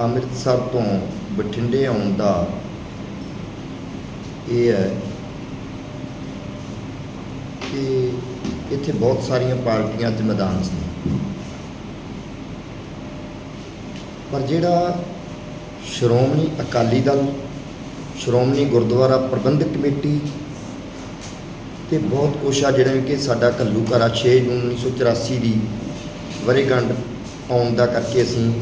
ਅੰਮ੍ਰਿਤਸਰ ਤੋਂ ਬਠਿੰਡੇ ਆਉਣ ਦਾ ਇਹ ਹੈ ਕਿ ਇੱਥੇ ਬਹੁਤ ਸਾਰੀਆਂ ਪਾਰਟੀਆਂ ਅੱਜ ਮੈਦਾਨ 'ਚ ਪਰ ਜਿਹੜਾ ਸ਼੍ਰੋਮਣੀ ਅਕਾਲੀ ਦਲ, ਸ਼੍ਰੋਮਣੀ ਗੁਰਦੁਆਰਾ ਪ੍ਰਬੰਧਕ ਕਮੇਟੀ ਤੇ ਬਹੁਤ ਕੁਛ ਆ ਜਿਹੜਾ ਕਿ ਸਾਡਾ ਘੱਲੂਘਾਰਾ 6 ਜੂਨ 1984 ਦੀ ਵਰੇਗੰਢ ਆਉਣ ਦਾ ਕਰਕੇ ਅਸੀਂ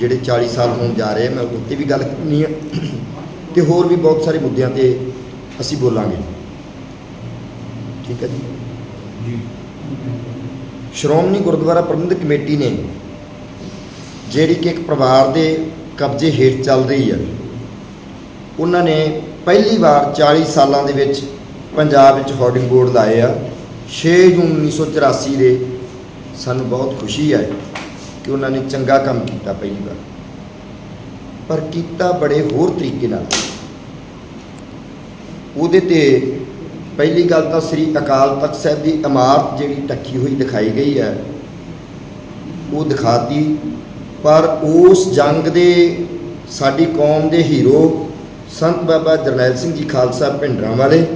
ਜਿਹੜੇ 40 ਸਾਲ ਹੋਣ ਜਾ ਰਹੇ ਮੈਂ ਉੱਤੇ ਵੀ ਗੱਲ ਕਰਨੀ ਹੈ ਤੇ ਹੋਰ ਵੀ ਬਹੁਤ ਸਾਰੇ ਮੁੱਦਿਆਂ ਤੇ ਅਸੀਂ ਬੋਲਾਂਗੇ। ਠੀਕ ਹੈ ਜੀ? ਜੀ। ਸ਼੍ਰੋਮਣੀ ਗੁਰਦੁਆਰਾ ਪ੍ਰਬੰਧਕ ਕਮੇਟੀ ਨੇ ਜਿਹੜੀ ਕਿ ਇੱਕ ਪਰਿਵਾਰ ਦੇ ਕਬਜ਼ੇ ਹੇਠ ਚੱਲ ਰਹੀ ਹੈ ਉਹਨਾਂ ਨੇ ਪਹਿਲੀ ਵਾਰ 40 ਸਾਲਾਂ ਦੇ ਵਿੱਚ ਪੰਜਾਬ ਵਿੱਚ ਹੋਰਡਿੰਗ ਬੋਰਡ ਲਾਏ ਆ। 6 ਜੂਨ 1984 ਦੇ ਸਾਨੂੰ ਬਹੁਤ ਖੁਸ਼ੀ ਹੈ ਕਿ ਉਹਨਾਂ ਨੇ ਚੰਗਾ ਕੰਮ ਕੀਤਾ ਪਹਿਲੀ ਵਾਰ। ਪਰ ਕੀਤਾ ਬੜੇ ਹੋਰ ਤਰੀਕੇ ਨਾਲ। ਉਹਦੇ ਤੇ ਪਹਿਲੀ ਗੱਲ ਤਾਂ ਸ੍ਰੀ ਅਕਾਲ ਤਖਤ ਸਾਹਿਬ ਦੀ ਇਮਾਰਤ ਜਿਹੜੀ ਟੱਕੀ ਹੋਈ ਦਿਖਾਈ ਗਈ ਹੈ, ਉਹ ਦਿਖਾਤੀ। ਪਰ ਉਸ ਜੰਗ ਦੇ ਸਾਡੀ ਕੌਮ ਦੇ ਹੀਰੋ ਸੰਤ ਬਾਬਾ ਜਰਨੈਲ ਸਿੰਘ ਜੀ ਖਾਲਸਾ ਭਿੰਡਰਾਂ ਵਾਲੇ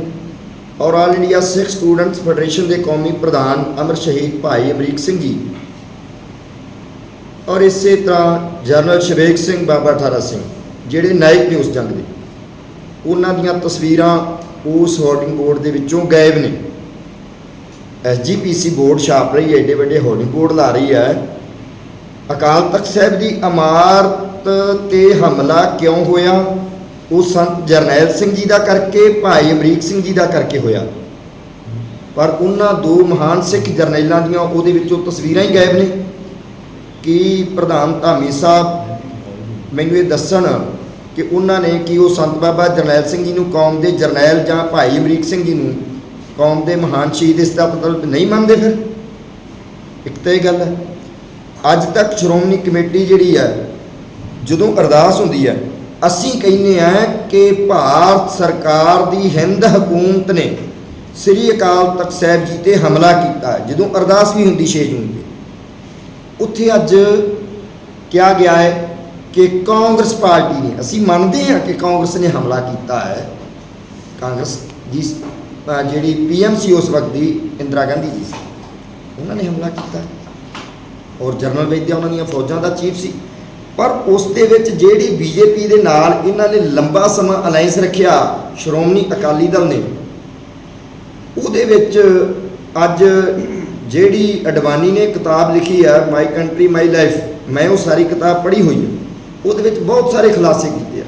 ਔਰ all India Sikh students federation ਦੇ ਕੌਮੀ ਪ੍ਰਧਾਨ ਅਮਰ ਸ਼ਹੀਦ ਭਾਈ ਅਮਰੀਕ ਸਿੰਘ ਜੀ ਔਰ ਇਸੇ ਤਰ੍ਹਾਂ ਜਰਨਲ ਸ਼ਵੇਕ ਸਿੰਘ, ਬਾਬਾ ਠਾਰਾ ਸਿੰਘ, ਜਿਹੜੇ ਨਾਇਕ ਨੇ ਉਸ ਜੰਗ ਦੇ, ਉਹਨਾਂ ਦੀਆਂ ਤਸਵੀਰਾਂ ਉਸ ਹੋਰਡਿੰਗ ਬੋਰਡ ਦੇ ਵਿੱਚੋਂ ਗਾਇਬ ਨੇ। ਐਸਜੀਪੀਸੀ ਬੋਰਡ ਛਾਪ ਰਹੀ ਹੈ, ਏਡੇ ਵੱਡੇ ਹੋਰਡਿੰਗ ਬੋਰਡ ਲਾ ਰਹੀ ਹੈ। ਅਕਾਲ ਤਖਤ ਸਾਹਿਬ ਦੀ ਇਮਾਰਤ ਤੇ ਹਮਲਾ ਕਿਉਂ ਹੋਇਆ? ਉਹ ਸੰਤ ਜਰਨੈਲ ਸਿੰਘ ਜੀ ਦਾ ਕਰਕੇ, ਭਾਈ ਅਮਰੀਕ ਸਿੰਘ ਜੀ ਦਾ ਕਰਕੇ ਹੋਇਆ। ਪਰ ਉਹਨਾਂ ਦੋ ਮਹਾਨ ਸਿੱਖ ਜਰਨੈਲਾਂ ਦੀਆਂ ਉਹਦੇ ਵਿੱਚੋਂ ਤਸਵੀਰਾਂ ਹੀ ਗਾਇਬ ਨੇ। ਕੀ ਪ੍ਰਧਾਨ ਧਾਮੀ ਸਾਹਿਬ ਮੈਨੂੰ ਇਹ ਦੱਸਣ ਕਿ ਉਹਨਾਂ ਨੇ ਕਿ ਉਹ ਸੰਤ ਬਾਬਾ ਜਰਨੈਲ ਸਿੰਘ ਜੀ ਨੂੰ ਕੌਮ ਦੇ ਜਰਨੈਲ ਜਾਂ ਭਾਈ ਅਮਰੀਕ ਸਿੰਘ ਜੀ ਨੂੰ ਕੌਮ ਦੇ ਮਹਾਨ ਸ਼ਹੀਦ ਇਸ ਦਾ ਮਤਲਬ ਨਹੀਂ ਮੰਨਦੇ ਫਿਰ? ਇੱਕ ਤਾਂ ਇਹ ਗੱਲ ਹੈ, ਅੱਜ ਤੱਕ ਸ਼੍ਰੋਮਣੀ ਕਮੇਟੀ ਜਿਹੜੀ ਹੈ, ਜਦੋਂ ਅਰਦਾਸ ਹੁੰਦੀ ਹੈ, ਅਸੀਂ ਕਹਿੰਦੇ ਆ ਕਿ ਭਾਰਤ ਸਰਕਾਰ ਦੀ ਹਿੰਦ ਹਕੂਮਤ ਨੇ ਸ੍ਰੀ ਅਕਾਲ ਤਖਤ ਸਾਹਿਬ ਜੀ ਤੇ ਹਮਲਾ ਕੀਤਾ, ਜਦੋਂ ਅਰਦਾਸ ਵੀ ਹੁੰਦੀ 6 ਜੂਨ ਦੀ ਉੱਥੇ ਅੱਜ ਕਿਹਾ ਗਿਆ ਹੈ ਕਿ ਕਾਂਗਰਸ ਪਾਰਟੀ ਨੇ, ਅਸੀਂ ਮੰਨਦੇ ਹਾਂ ਕਿ ਕਾਂਗਰਸ ਨੇ ਹਮਲਾ ਕੀਤਾ ਹੈ। ਕਾਂਗਰਸ ਦੀ ਅਹ ਜਿਹੜੀ ਪੀਐਮਸੀ ਉਸ ਵਕਤ ਦੀ ਇੰਦਰਾ ਗਾਂਧੀ ਜੀ ਸੀ। ਉਹਨਾਂ ਨੇ ਹਮਲਾ ਕੀਤਾ। ਔਰ ਜਨਰਲ ਵੈਦਿਆ ਉਹਨਾਂ ਦੀਆਂ ਫੌਜਾਂ ਦਾ ਚੀਫ ਸੀ। ਪਰ ਉਸ ਦੇ ਵਿੱਚ ਜਿਹੜੀ ਬੀਜੇਪੀ ਦੇ ਨਾਲ ਇਹਨਾਂ ਨੇ ਲੰਬਾ ਸਮਾਂ ਅਲਾਈਅੰਸ ਰੱਖਿਆ ਸ਼੍ਰੋਮਣੀ ਅਕਾਲੀ ਦਲ ਨੇ, ਉਹਦੇ ਵਿੱਚ ਅੱਜ ਜਿਹੜੀ ਅਡਵਾਨੀ ਨੇ ਕਿਤਾਬ ਲਿਖੀ ਹੈ ਮਾਈ ਕੰਟਰੀ ਮਾਈ ਲਾਈਫ ਮੈਂ ਉਹ ਸਾਰੀ ਕਿਤਾਬ ਪੜ੍ਹੀ ਹੋਈ ਹੈ ਉਹਦੇ ਵਿੱਚ ਬਹੁਤ ਸਾਰੇ ਖੁਲਾਸੇ ਕੀਤੇ ਆ।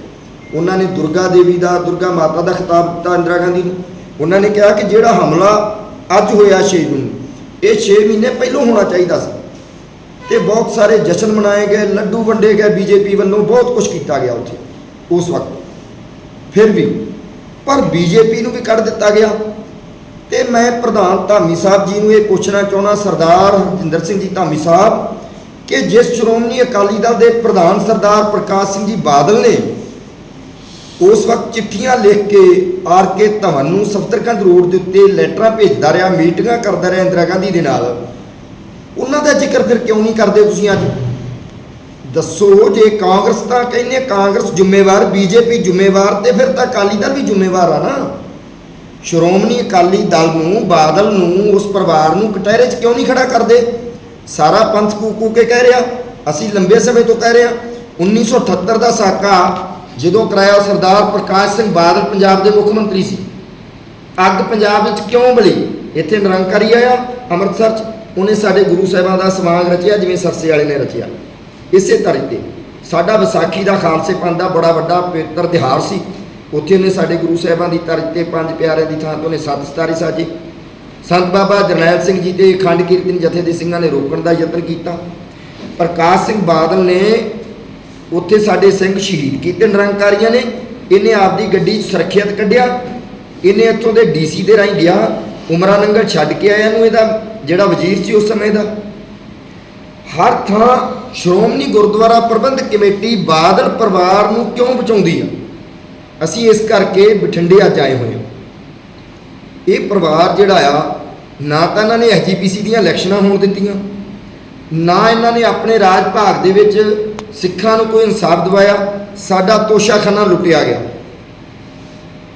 ਉਹਨਾਂ ਨੇ ਦੁਰਗਾ ਦੇਵੀ ਦਾ ਦੁਰਗਾ ਮਾਤਾ ਦਾ ਖਿਤਾਬ ਦਿੱਤਾ ਇੰਦਰਾ ਗਾਂਧੀ ਨੂੰ। ਉਹਨਾਂ ਨੇ ਕਿਹਾ ਕਿ ਜਿਹੜਾ ਹਮਲਾ ਅੱਜ ਹੋਇਆ 6 ਜੂਨ ਨੂੰ, ਇਹ 6 ਮਹੀਨੇ ਪਹਿਲਾਂ ਹੋਣਾ ਚਾਹੀਦਾ ਸੀ। ਤੇ ਬਹੁਤ ਸਾਰੇ ਜਸ਼ਨ ਮਨਾਏ ਗਏ ਲੱਡੂ ਵੰਡੇ ਗਏ ਬੀਜੇਪੀ ਵੱਲੋਂ ਬਹੁਤ ਕੁਝ ਕੀਤਾ ਗਿਆ ਉੱਥੇ ਉਸ ਵਕਤ। ਫਿਰ ਵੀ ਪਰ ਬੀਜੇਪੀ ਨੂੰ ਵੀ ਕੱਢ ਦਿੱਤਾ ਗਿਆ। ਤੇ ਮੈਂ ਪ੍ਰਧਾਨ ਧਾਮੀ ਸਾਹਿਬ ਜੀ ਨੂੰ ਇਹ ਪੁੱਛਣਾ ਚਾਹੁੰਦਾ, ਸਰਦਾਰ ਹਰਜਿੰਦਰ ਸਿੰਘ ਜੀ ਧਾਮੀ ਸਾਹਿਬ, ਕਿ ਜਿਸ ਸ਼੍ਰੋਮਣੀ ਅਕਾਲੀ ਦਲ ਦੇ ਪ੍ਰਧਾਨ ਸਰਦਾਰ ਪ੍ਰਕਾਸ਼ ਸਿੰਘ ਜੀ ਬਾਦਲ ਨੇ ਉਸ ਵਕਤ ਚਿੱਠੀਆਂ ਲਿਖ ਕੇ ਆਰ ਕੇ ਧਵਨ ਨੂੰ ਸਫਦਰਕੰਦ ਰੋਡ ਦੇ ਉੱਤੇ ਲੈਟਰਾਂ ਭੇਜਦਾ ਰਿਹਾ, ਮੀਟਿੰਗਾਂ ਕਰਦਾ ਰਿਹਾ ਇੰਦਰਾ ਗਾਂਧੀ ਦੇ ਨਾਲ। ਉਹਨਾਂ ਦਾ ਜ਼ਿਕਰ ਫਿਰ ਕਿਉਂ ਨਹੀਂ ਕਰਦੇ ਤੁਸੀਂ ਅੱਜ? ਦੱਸੋ ਜੇ ਕਾਂਗਰਸ ਤਾਂ ਕਹਿੰਦੇ ਕਾਂਗਰਸ ਜ਼ਿੰਮੇਵਾਰ, ਬੀਜੇਪੀ ਜ਼ਿੰਮੇਵਾਰ ਤੇ ਫਿਰ ਤਾਂ ਅਕਾਲੀ ਦਲ ਵੀ ਜ਼ਿੰਮੇਵਾਰ ਆ ਨਾ। ਸ਼੍ਰੋਮਣੀ ਅਕਾਲੀ ਦਲ ਨੂੰ, ਬਾਦਲ ਨੂੰ, ਉਸ ਪਰਿਵਾਰ ਨੂੰ ਕਟਹਿਰੇ 'ਚ ਕਿਉਂ ਨਹੀਂ ਖੜਾ ਕਰਦੇ? ਸਾਰਾ ਪੰਥ ਕੂਕੂ ਕੇ ਕਹਿ ਰਿਹਾ। ਅਸੀਂ ਲੰਬੇ ਸਮੇਂ ਤੋਂ ਕਹਿ ਰਹੇ ਹਾਂ। 1978 ਦਾ ਸਾਕਾ, ਜਦੋਂ ਕਰਾਇਆ ਸਰਦਾਰ ਪ੍ਰਕਾਸ਼ ਸਿੰਘ ਬਾਦਲ ਪੰਜਾਬ ਦੇ ਮੁੱਖ ਮੰਤਰੀ ਸੀ। ਅੱਗ ਪੰਜਾਬ ਵਿੱਚ ਕਿਉਂ ਬਲੀ? ਇੱਥੇ ਨਿਰੰਕਾਰੀ ਆਇਆ ਅੰਮ੍ਰਿਤਸਰ 'ਚ। ਉਹਨੇ ਸਾਡੇ ਗੁਰੂ ਸਾਹਿਬਾਂ ਦਾ ਸਮਾਗ ਰਚਿਆ, ਜਿਵੇਂ ਸਰਸੇ ਵਾਲੇ ਨੇ ਰਚਿਆ। ਇਸੇ ਤਰ੍ਹਾਂ ਤੇ ਸਾਡਾ ਵਿਸਾਖੀ ਦਾ ਖਾਲਸੇ ਪੰਥ ਦਾ ਬੜਾ ਵੱਡਾ ਪਵਿੱਤਰ ਤਿਉਹਾਰ ਸੀ। ਉੱਥੇ ਉਹਨੇ ਸਾਡੇ ਗੁਰੂ ਸਾਹਿਬਾਂ ਦੀ ਤਰਜ ਤੇ ਪੰਜ ਪਿਆਰਿਆਂ ਦੀ ਥਾਂ ਤੋਂ ਉਹਨੇ ਸੱਤ ਸਤਾਰੀ ਸਾਜੇ। ਸੰਤ ਬਾਬਾ ਜਰਨੈਲ ਸਿੰਘ ਜੀ ਦੇ ਖੰਡ ਕੀਰਤਨ ਜਥੇ ਦੇ ਸਿੰਘਾਂ ਨੇ ਰੋਕਣ ਦਾ ਯਤਨ ਕੀਤਾ। ਪ੍ਰਕਾਸ਼ ਸਿੰਘ ਬਾਦਲ ਨੇ ਉੱਥੇ ਸਾਡੇ ਸਿੰਘ ਸ਼ਹੀਦ ਕੀਤੇ, ਨਿਰੰਕਾਰੀਆਂ ਨੇ। ਇਹਨੇ ਆਪਦੀ ਗੱਡੀ ਸੁਰੱਖਿਅਤ ਕੱਢਿਆ। ਇਹਨੇ ਇੱਥੋਂ ਦੇ ਡੀਸੀ ਦੇ ਰਾਹੀਂ ਗਿਆ। ਉਮਰਾ ਨੰਗਲ ਛੱਡ ਕੇ ਆਇਆ ਨੂੰ ਇਹਦਾ, ਜਿਹੜਾ ਵਜ਼ੀਰ ਸੀ ਉਸ ਸਮੇਂ ਦਾ। ਹਰ ਥਾਂ ਸ਼੍ਰੋਮਣੀ ਗੁਰਦੁਆਰਾ ਪ੍ਰਬੰਧਕ ਕਮੇਟੀ ਬਾਦਲ ਪਰਿਵਾਰ ਨੂੰ ਕਿਉਂ ਬਚਾਉਂਦੀ ਆ? ਅਸੀਂ ਇਸ ਕਰਕੇ ਬਠਿੰਡੇ ਅੱਜ ਆਏ ਹੋਏ ਹਾਂ। ਇਹ ਪਰਿਵਾਰ ਜਿਹੜਾ ਆ, ਨਾ ਤਾਂ ਇਹਨਾਂ ਨੇ ਐਸਜੀਪੀਸੀ ਦੀਆਂ ਇਲੈਕਸ਼ਨਾਂ ਹੋਣ ਦਿੱਤੀਆਂ, ਨਾ ਇਹਨਾਂ ਨੇ ਆਪਣੇ ਰਾਜ ਭਾਗ ਦੇ ਵਿੱਚ ਸਿੱਖਾਂ ਨੂੰ ਕੋਈ ਇਨਸਾਫ ਦਿਵਾਇਆ, ਸਾਡਾ ਤੋਸ਼ਾਖਾਨਾ ਲੁੱਟਿਆ ਗਿਆ।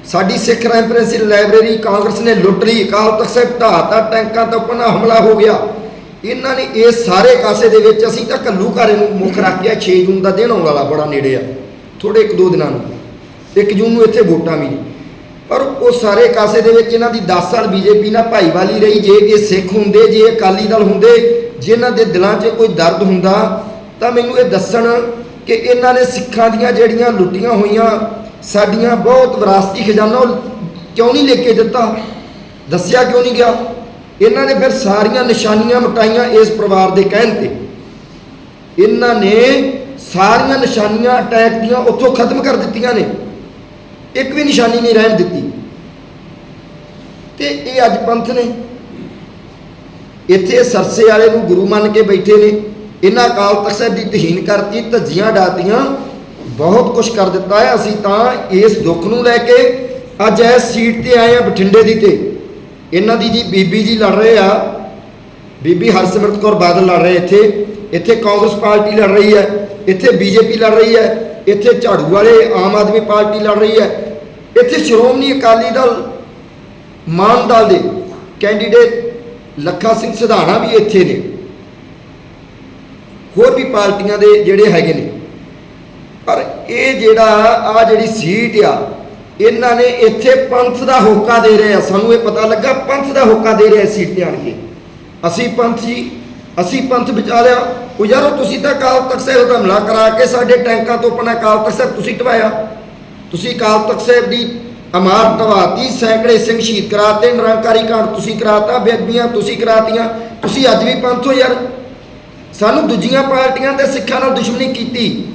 ਸਾਡੀ ਸਿੱਖ ਰੈਫਰੈਂਸ ਲਾਇਬ੍ਰੇਰੀ ਕਾਂਗਰਸ ਨੇ ਲੁੱਟ ਲਈ, ਅਕਾਲ ਤਖਤ ਸਾਹਿਬ ਢਾਤਾ ਟੈਂਕਾਂ ਤੋਂ ਆਪਣਾ ਹਮਲਾ ਹੋ ਗਿਆ। ਇਹਨਾਂ ਨੇ ਇਹ ਸਾਰੇ ਕਾਸੇ ਦੇ ਵਿੱਚ ਅਸੀਂ ਤਾਂ ਕੱਲੂ ਘਾਰੇ ਨੂੰ ਮੁੱਖ ਰੱਖਿਆ 6 ਜੂਨ ਦਾ ਦਿਨ ਆਉਣ ਵਾਲਾ ਬੜਾ ਨੇੜੇ ਆ ਥੋੜੇ ਇੱਕ ਦੋ ਦਿਨਾਂ ਨੂੰ। 1 ਜੂਨ ਨੂੰ ਇੱਥੇ ਵੋਟਾਂ ਵੀ ਨੇ ਪਰ ਉਹ ਸਾਰੇ ਕਾਸੇ ਦੇ ਵਿੱਚ ਇਹਨਾਂ ਦੀ 10 ਸਾਲ ਬੀਜੇਪੀ ਨਾਲ ਭਾਈਵਾਲੀ ਰਹੀ, ਜੇ ਇਹ ਸਿੱਖ ਹੁੰਦੇ, ਜੇ ਅਕਾਲੀ ਦਲ ਹੁੰਦੇ ਜਿਨ੍ਹਾਂ ਦੇ ਦਿਲਾਂ 'ਚ ਕੋਈ ਦਰਦ ਹੁੰਦਾ, ਤਾਂ ਮੈਨੂੰ ਇਹ ਦੱਸਣ ਕਿ ਇਹਨਾਂ ਨੇ ਸਿੱਖਾਂ ਦੀਆਂ ਜਿਹੜੀਆਂ ਲੁੱਟੀਆਂ ਹੋਈਆਂ, ਸਾਡੀਆਂ ਬਹੁਤ ਵਿਰਾਸਤੀ ਖਜ਼ਾਨਾ ਉਹ ਕਿਉਂ ਨਹੀਂ ਲੈ ਕੇ ਦਿੱਤਾ? ਦੱਸਿਆ ਕਿਉਂ ਨਹੀਂ ਗਿਆ? ਇਹਨਾਂ ਨੇ ਫਿਰ ਸਾਰੀਆਂ ਨਿਸ਼ਾਨੀਆਂ ਮਟਾਈਆਂ ਇਸ ਪਰਿਵਾਰ ਦੇ ਕਹਿਣ ਤੇ। ਇਹਨਾਂ ਨੇ ਸਾਰੀਆਂ ਨਿਸ਼ਾਨੀਆਂ ਅਟੈਕ ਦੀਆਂ ਉੱਥੋਂ ਖਤਮ ਕਰ ਦਿੱਤੀਆਂ ਨੇ। ਇੱਕ ਵੀ ਨਿਸ਼ਾਨੀ ਨਹੀਂ ਰਹਿਣ ਦਿੱਤੀ। ਤੇ ਇਹ ਅੱਜ ਪੰਥ ਨੇ। ਇੱਥੇ ਸਰਸੇ ਵਾਲੇ ਨੂੰ ਗੁਰੂ ਮੰਨ ਕੇ ਬੈਠੇ ਨੇ। ਇਹਨਾਂ ਅਕਾਲ ਤਖਤ ਸਾਹਿਬ ਦੀ ਤਹੀਨ ਕਰਤੀ, ਧੱਜੀਆਂ ਡਾਤੀਆਂ ਬਹੁਤ ਕੁਝ ਕਰ ਦਿੱਤਾ ਹੈ। ਅਸੀਂ ਤਾਂ ਇਸ ਦੁੱਖ ਨੂੰ ਲੈ ਕੇ ਅੱਜ ਇਸ ਸੀਟ ਤੇ ਆਏ ਆ ਬਠਿੰਡੇ ਦੀ ਤੇ। ਇਹਨਾਂ ਦੀ ਜੀ ਬੀਬੀ ਜੀ ਲੜ ਰਹੇ ਆ। ਬੀਬੀ ਹਰਸਿਮਰਤ ਕੌਰ ਬਾਦਲ ਲੜ ਰਹੇ ਇੱਥੇ। ਇੱਥੇ ਕਾਂਗਰਸ ਪਾਰਟੀ ਲੜ ਰਹੀ ਹੈ। ਇੱਥੇ ਬੀਜੇਪੀ ਲੜ ਰਹੀ ਹੈ। ਇੱਥੇ ਝਾੜੂ ਵਾਲੇ ਆਮ ਆਦਮੀ ਪਾਰਟੀ ਲੜ ਰਹੀ ਹੈ। ਇੱਥੇ ਸ਼੍ਰੋਮਣੀ ਅਕਾਲੀ ਦਲ, ਮਾਨ ਦਲ ਦੇ ਕੈਂਡੀਡੇਟ ਲੱਖਾ ਸਿੰਘ ਸਿਧਾਣਾ ਵੀ ਇੱਥੇ ਨੇ। ਹੋਰ ਵੀ ਪਾਰਟੀਆਂ ਦੇ ਜਿਹੜੇ ਹੈਗੇ ਨੇ। ਪਰ ਇਹ ਜਿਹੜਾ ਆ ਜਿਹੜੀ ਸੀਟ ਆ, ਇਹਨਾਂ ਨੇ ਇੱਥੇ ਪੰਥ ਦਾ ਹੋਕਾ ਦੇ ਰਹੇ ਆ। ਸਾਨੂੰ ਇਹ ਪਤਾ ਲੱਗਾ, ਪੰਥ ਦਾ ਹੋਕਾ ਦੇ ਰਹੇ ਸੀਟ ਤੇ ਆਣ ਕੇ। ਅਸੀਂ ਪੰਥ ਜੀ ਅਸੀਂ ਪੰਥ ਬਚਾ ਲਿਆ। ਉਹ ਯਾਰੋ ਤੁਸੀਂ ਤਾਂ ਅਕਾਲ ਤਖਤ ਸਾਹਿਬ ਦਾ ਹਮਲਾ ਕਰਾ ਕੇ ਸਾਡੇ ਟੈਂਕਾਂ ਤੋਂ ਆਪਣਾ ਅਕਾਲ ਤਖਤ ਸਾਹਿਬ ਤੁਸੀਂ ਟਵਾਇਆ। ਤੁਸੀਂ ਅਕਾਲ ਤਖਤ ਸਾਹਿਬ ਦੀ ਇਮਾਰਤ ਟਵਾਤੀ ਸੈਂਕੜੇ ਸਿੰਘ ਸ਼ਹੀਦ ਕਰਾਤੇ, ਨਿਰੰਕਾਰੀ ਕਾਂਡ ਤੁਸੀਂ ਕਰਾਤਾ, ਬੇਅਦਬੀਆਂ ਤੁਸੀਂ ਕਰਾਤੀਆਂ। ਤੁਸੀਂ ਅੱਜ ਵੀ ਪੰਥ ਹੋ ਯਾਰ। ਸਾਨੂੰ ਦੂਜੀਆਂ ਪਾਰਟੀਆਂ ਤੇ ਸਿੱਖਾਂ ਨਾਲ ਦੁਸ਼ਮਣੀ ਕੀਤੀ।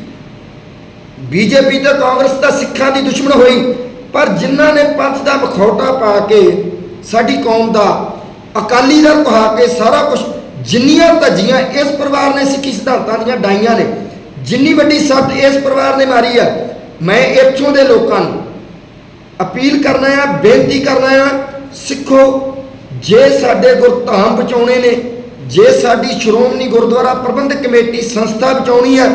ਬੀਜੇਪੀ ਤੇ ਕਾਂਗਰਸ ਤਾਂ ਸਿੱਖਾਂ ਦੀ ਦੁਸ਼ਮਣ ਹੋਈ। ਪਰ ਜਿਨ੍ਹਾਂ ਨੇ ਪੰਥ ਦਾ ਮਖੌਟਾ ਪਾ ਕੇ ਸਾਡੀ ਕੌਮ ਦਾ ਅਕਾਲੀ ਦਲ ਕਹਾ ਕੇ ਸਾਰਾ ਕੁਝ ਜਿੰਨੀਆਂ ਧੱਜੀਆਂ ਇਸ ਪਰਿਵਾਰ ਨੇ ਸਿੱਖੀ ਸਿਧਾਂਤਾਂ ਦੀਆਂ ਡਾਈਆਂ ਨੇ, ਜਿੰਨੀ ਵੱਡੀ ਸੱਟ ਇਸ ਪਰਿਵਾਰ ਨੇ ਮਾਰੀ ਆ, ਮੈਂ ਇੱਥੋਂ ਦੇ ਲੋਕਾਂ ਨੂੰ ਅਪੀਲ ਕਰਨਾ ਆ, ਬੇਨਤੀ ਕਰਨਾ ਆ, ਸਿੱਖੋ, ਜੇ ਸਾਡੇ ਗੁਰਧਾਮ ਬਚਾਉਣੇ ਨੇ, ਜੇ ਸਾਡੀ ਸ਼੍ਰੋਮਣੀ ਗੁਰਦੁਆਰਾ ਪ੍ਰਬੰਧਕ ਕਮੇਟੀ ਸੰਸਥਾ ਬਚਾਉਣੀ ਹੈ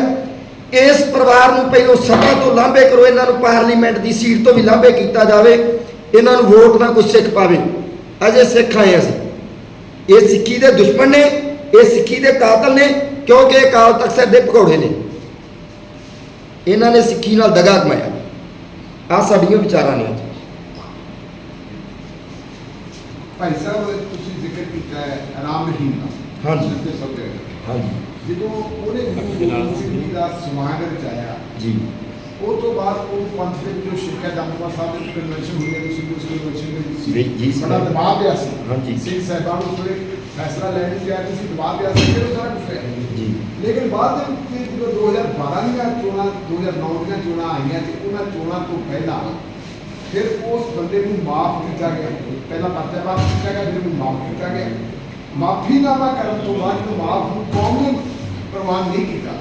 ਇਸ ਪਰਿਵਾਰ ਨੂੰ ਪਹਿਲੋਂ ਸਭਾ ਤੋਂ ਲਾਂਭੇ ਕਰੋ, ਇਹਨਾਂ ਨੂੰ ਪਾਰਲੀਮੈਂਟ ਦੀ ਸੀਟ ਤੋਂ ਵੀ ਲਾਂਭੇ ਕੀਤਾ ਜਾਵੇ, ਇਹਨਾਂ ਨੂੰ ਵੋਟ ਨਾ ਕੋਈ ਸਿੱਖ ਪਾਵੇ। ਅਜੇ ਸਿੱਖ ਆਏ ਅਸੀਂ। ਇਹ ਸਿੱਖੀ ਦੇ ਦੁਸ਼ਮਣ ਨੇ ਇਹ ਸਿੱਖੀ ਦੇ ਕਾਤਲ ਨੇ ਕਿਉਂਕਿ ਇਹ ਅਕਾਲ ਤਖਤ ਦੇ ਭਗੌੜੇ ਨੇ। ਇਹਨਾਂ ਨੇ ਸਿੱਖੀ ਨਾਲ ਦਗਾ ਕਮਾਇਆ। ਆ ਸਾਡੀਆਂ ਵਿਚਾਰਾਂ ਨੇ ਭਾਈ ਸਾਹਿਬ ਤੁਸੀਂ ਜ਼ਿਕਰ ਕੀਤਾ ਹੈ ਆਰਾਮ ਰਹੀਮ ਦਾ। ਹਾਂਜੀ। ਹਾਂਜੀ। ਜਦੋਂ ਉਹਨੇ ਗੁਰੂ ਗੋਬਿੰਦ ਸਿੰਘ ਜੀ ਦਾ ਸਮਾਗਮ ਰਚਾਇਆ ਜੀ। ਉਹ ਤੋਂ ਬਾਅਦ ਉਹ ਪੰਥ ਦੇ ਵਿੱਚੋਂ ਸ਼ਿਰਕਾ ਜੰਮਪਾ ਸਾਹਿਬ ਦੀ ਕਨਵੈਨਸ਼ਨ ਹੋਈ ਹੈ ਤੁਸੀਂ ਉਸ ਕਨਵੈਨਸ਼ਨ ਦੇ ਵਿੱਚ ਜੀ, ਜੀ, ਬੜਾ ਸਰ। ਦਬਾਅ ਪਿਆ ਸੀ ਹਾਂਜੀ। ਸਿੰਘ ਸਾਹਿਬਾਨ ਉਸ ਵੇਲੇ ਫੈਸਲਾ ਲੈਣ ਨੂੰ ਤਿਆਰ ਨਹੀਂ ਸੀ ਦਬਾਅ ਪਿਆ ਸੀ ਫਿਰ ਉਹ ਸਾਰਾ ਕੁਝ ਹੋਇਆ ਜੀ ਲੇਕਿਨ ਬਾਅਦ ਦੇ ਵਿੱਚ ਜਦੋਂ 2012 ਦੀਆਂ ਚੋਣਾਂ 2009 ਦੀਆਂ ਚੋਣਾਂ ਆਈਆਂ ਤੇ ਉਹਨਾਂ ਚੋਣਾਂ ਤੋਂ ਪਹਿਲਾਂ ਫਿਰ ਉਸ ਬੰਦੇ ਨੂੰ ਮਾਫ ਕੀਤਾ ਗਿਆ। ਪਹਿਲਾਂ ਪਰਚਾ ਬਾਅਦ ਕੀਤਾ ਗਿਆ ਫਿਰ ਉਹਨੂੰ ਮਾਫ ਕੀਤਾ ਗਿਆ। ਮਾਫੀਨਾਮਾ ਕਰਨ ਤੋਂ ਬਾਅਦ ਨੂੰ ਮਾਫ ਨੂੰ ਕੌਮ ਨੇ ਪ੍ਰਵਾਨ ਨਹੀਂ ਕੀਤਾ।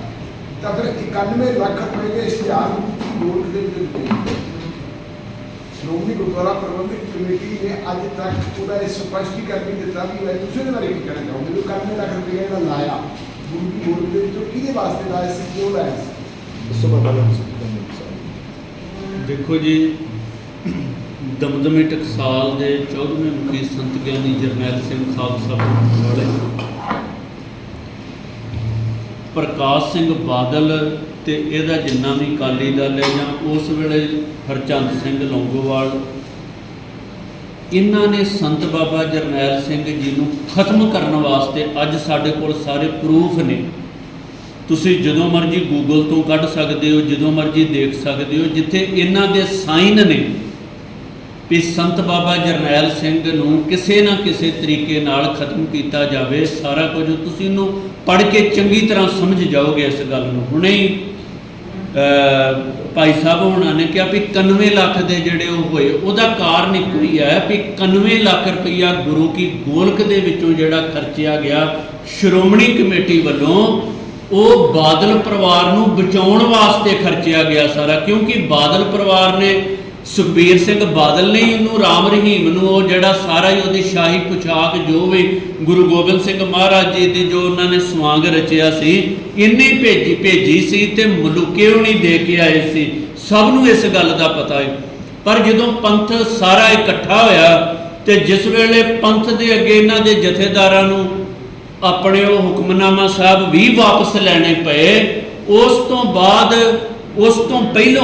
ਤਾਂ ਫਿਰ 91 ਲੱਖ ਰੁਪਏ ਦੇ ਇਸ਼ਤਿਹਾਰ ਲੋਕ ਦੇ ਦਿੱਤੇ ਸ਼੍ਰੋਮਣੀ ਗੁਰਦੁਆਰਾ ਪ੍ਰਬੰਧਕ ਕਮੇਟੀ ਨੇ ਅੱਜ ਤੱਕ ਉਹਦਾ ਇਹ ਸਪਸ਼ਟੀਕਰਨ ਨਹੀਂ ਦਿੱਤਾ ਵੀ ਮੈਂ ਤੁਸੀਂ ਉਹਦੇ ਬਾਰੇ ਕੀ ਕਹਿਣਾ ਚਾਹੋਗੇ? ਜੋ 91 ਲੱਖ ਰੁਪਏ ਇਹਦਾ ਲਾਇਆ ਗੁਰੂ ਦੀ ਗੋਦ ਦੇ ਵਿੱਚੋਂ ਕਿਹਦੇ ਵਾਸਤੇ ਲਾਇਆ ਸੀ ਕਿਉਂ ਲਾਇਆ ਸੀ? ਦੱਸੋ ਬਾਬਾ ਜੀ ਦੇਖੋ ਜੀ ਦਮਦਮੇ ਟਕਸਾਲ ਦੇ 14ਵੇਂ ਮੁਖੀ ਸੰਤ ਗਿਆਨੀ ਜਰਨੈਲ ਸਿੰਘ ਖਾਲਸਾ ਵਾਲੇ ਪ੍ਰਕਾਸ਼ ਸਿੰਘ ਬਾਦਲ ਤੇ ਇਹਦਾ ਜਿੰਨਾ ਵੀ ਕਾਲੀ ਦਲ ਹੈ ਜਾਂ ਉਸ ਵੇਲੇ ਹਰਚੰਦ ਸਿੰਘ ਲੌਂਗੋਵਾਲ, ਇਹਨਾਂ ਨੇ ਸੰਤ ਬਾਬਾ ਜਰਨੈਲ ਸਿੰਘ ਜੀ ਨੂੰ ਖਤਮ ਕਰਨ ਵਾਸਤੇ ਅੱਜ ਸਾਡੇ ਕੋਲ ਸਾਰੇ ਪ੍ਰੂਫ ਨੇ। ਤੁਸੀਂ ਜਦੋਂ ਮਰਜ਼ੀ ਗੂਗਲ ਤੋਂ ਕੱਢ ਸਕਦੇ ਹੋ, ਜਦੋਂ ਮਰਜ਼ੀ ਦੇਖ ਸਕਦੇ ਹੋ, ਜਿੱਥੇ ਇਹਨਾਂ ਦੇ ਸਾਈਨ ਨੇ ਵੀ ਸੰਤ ਬਾਬਾ ਜਰਨੈਲ ਸਿੰਘ ਨੂੰ ਕਿਸੇ ਨਾ ਕਿਸੇ ਤਰੀਕੇ ਨਾਲ ਖਤਮ ਕੀਤਾ ਜਾਵੇ, ਸਾਰਾ ਕੁਝ ਤੁਸੀਂ ਉਹਨੂੰ ਪੜ੍ਹ ਕੇ ਚੰਗੀ ਤਰ੍ਹਾਂ ਸਮਝ ਜਾਓਗੇ ਇਸ ਗੱਲ ਨੂੰ। ਹੁਣੇ ਹੀ ਭਾਈ ਸਾਹਿਬ ਹੁਣਾਂ ਨੇ ਕਿਹਾ ਵੀ 91 ਲੱਖ ਦੇ ਜਿਹੜੇ ਉਹ ਹੋਏ, ਉਹਦਾ ਕਾਰਨ ਇੱਕੋ ਹੀ ਹੈ ਵੀ 91 ਲੱਖ ਰੁਪਈਆ ਗੁਰੂ ਕੀ ਗੋਲਕ ਦੇ ਵਿੱਚੋਂ ਜਿਹੜਾ ਖਰਚਿਆ ਗਿਆ ਸ਼੍ਰੋਮਣੀ ਕਮੇਟੀ ਵੱਲੋਂ, ਉਹ ਬਾਦਲ ਪਰਿਵਾਰ ਨੂੰ ਬਚਾਉਣ ਵਾਸਤੇ ਖਰਚਿਆ ਗਿਆ ਸਾਰਾ, ਕਿਉਂਕਿ ਬਾਦਲ ਪਰਿਵਾਰ ਨੇ ਸੁਖਬੀਰ ਸਿੰਘ ਬਾਦਲ ਨੇ ਹੀ ਉਹਨੂੰ ਰਾਮ ਰਹੀਮ ਨੂੰ, ਉਹ ਜਿਹੜਾ ਸਾਰਾ ਹੀ ਉਹਦੀ ਸ਼ਾਹੀ ਪੁਛਾਕ ਜੋ ਵੀ ਗੁਰੂ ਗੋਬਿੰਦ ਸਿੰਘ ਮਹਾਰਾਜ ਜੀ ਦੀ ਜੋ ਉਹਨਾਂ ਨੇ ਸਵਾਂਗ ਰਚਿਆ ਸੀ, ਇੰਨੇ ਭੇਜੀ ਭੇਜੀ ਸੀ ਤੇ ਮਲੂਕੇ ਉਹ ਨਹੀਂ ਦੇ ਕੇ ਆਏ ਸੀ? ਸਭ ਨੂੰ ਇਸ ਗੱਲ ਦਾ ਪਤਾ ਹੈ। ਪਰ ਜਦੋਂ ਪੰਥ ਸਾਰਾ ਇਕੱਠਾ ਹੋਇਆ ਤੇ ਜਿਸ ਵੇਲੇ ਪੰਥ ਦੇ ਅੱਗੇ ਇਹਨਾਂ ਦੇ ਜਥੇਦਾਰਾਂ ਨੂੰ ਆਪਣੇ ਉਹ ਹੁਕਮਨਾਮਾ ਸਾਹਿਬ ਵੀ ਵਾਪਸ ਲੈਣੇ ਪਏ, ਉਸ ਤੋਂ ਬਾਅਦ, ਉਸ ਤੋਂ ਪਹਿਲਾਂ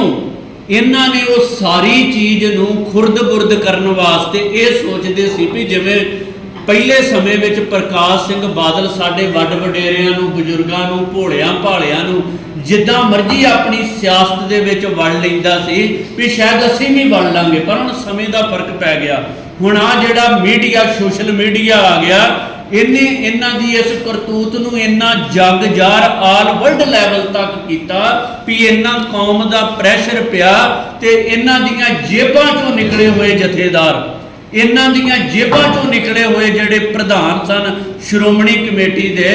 ਇਹਨਾਂ ਨੇ ਉਹ ਸਾਰੀ ਚੀਜ਼ ਨੂੰ ਖੁਰਦ-ਬੁਰਦ ਕਰਨ ਵਾਸਤੇ ਇਹ ਸੋਚਦੇ ਸੀ ਵੀ ਜਿਵੇਂ ਪਹਿਲੇ ਸਮੇਂ ਵਿੱਚ ਪ੍ਰਕਾਸ਼ ਸਿੰਘ ਬਾਦਲ ਸਾਡੇ ਵੱਡ ਵਡੇਰਿਆਂ ਨੂੰ, ਬਜ਼ੁਰਗਾਂ ਨੂੰ, ਭੋਲਿਆਂ ਭਾਲਿਆਂ ਨੂੰ ਜਿੱਦਾਂ ਮਰਜ਼ੀ ਆਪਣੀ ਸਿਆਸਤ ਦੇ ਵਿੱਚ ਵੜ ਲੈਂਦਾ ਸੀ ਵੀ ਸ਼ਾਇਦ ਅਸੀਂ ਵੀ ਵੜ ਲਾਂਗੇ, ਪਰ ਹੁਣ ਸਮੇਂ ਦਾ ਫ਼ਰਕ ਪੈ ਗਿਆ। ਹੁਣ ਆ ਜਿਹੜਾ ਮੀਡੀਆ, ਸੋਸ਼ਲ ਮੀਡੀਆ ਆ ਗਿਆ ਇਹਨੇ ਇਹਨਾਂ ਦੀ ਇਸ ਕਰਤੂਤ ਨੂੰ ਇੰਨਾ ਜੱਗ ਜਾਰ ਆਲ ਵਰਲਡ ਲੈਵਲ ਤੱਕ ਕੀਤਾ ਵੀ ਇਹਨਾਂ ਕੌਮ ਦਾ ਪ੍ਰੈਸ਼ਰ ਪਿਆ ਤੇ ਇਹਨਾਂ ਦੀਆਂ ਜੇਬਾਂ ਚੋਂ ਨਿਕਲੇ ਹੋਏ ਜਥੇਦਾਰ, ਇਹਨਾਂ ਦੀਆਂ ਜੇਬਾਂ ਚੋਂ ਨਿਕਲੇ ਹੋਏ ਜਿਹੜੇ ਪ੍ਰਧਾਨ ਸਨ ਸ਼੍ਰੋਮਣੀ ਕਮੇਟੀ ਦੇ,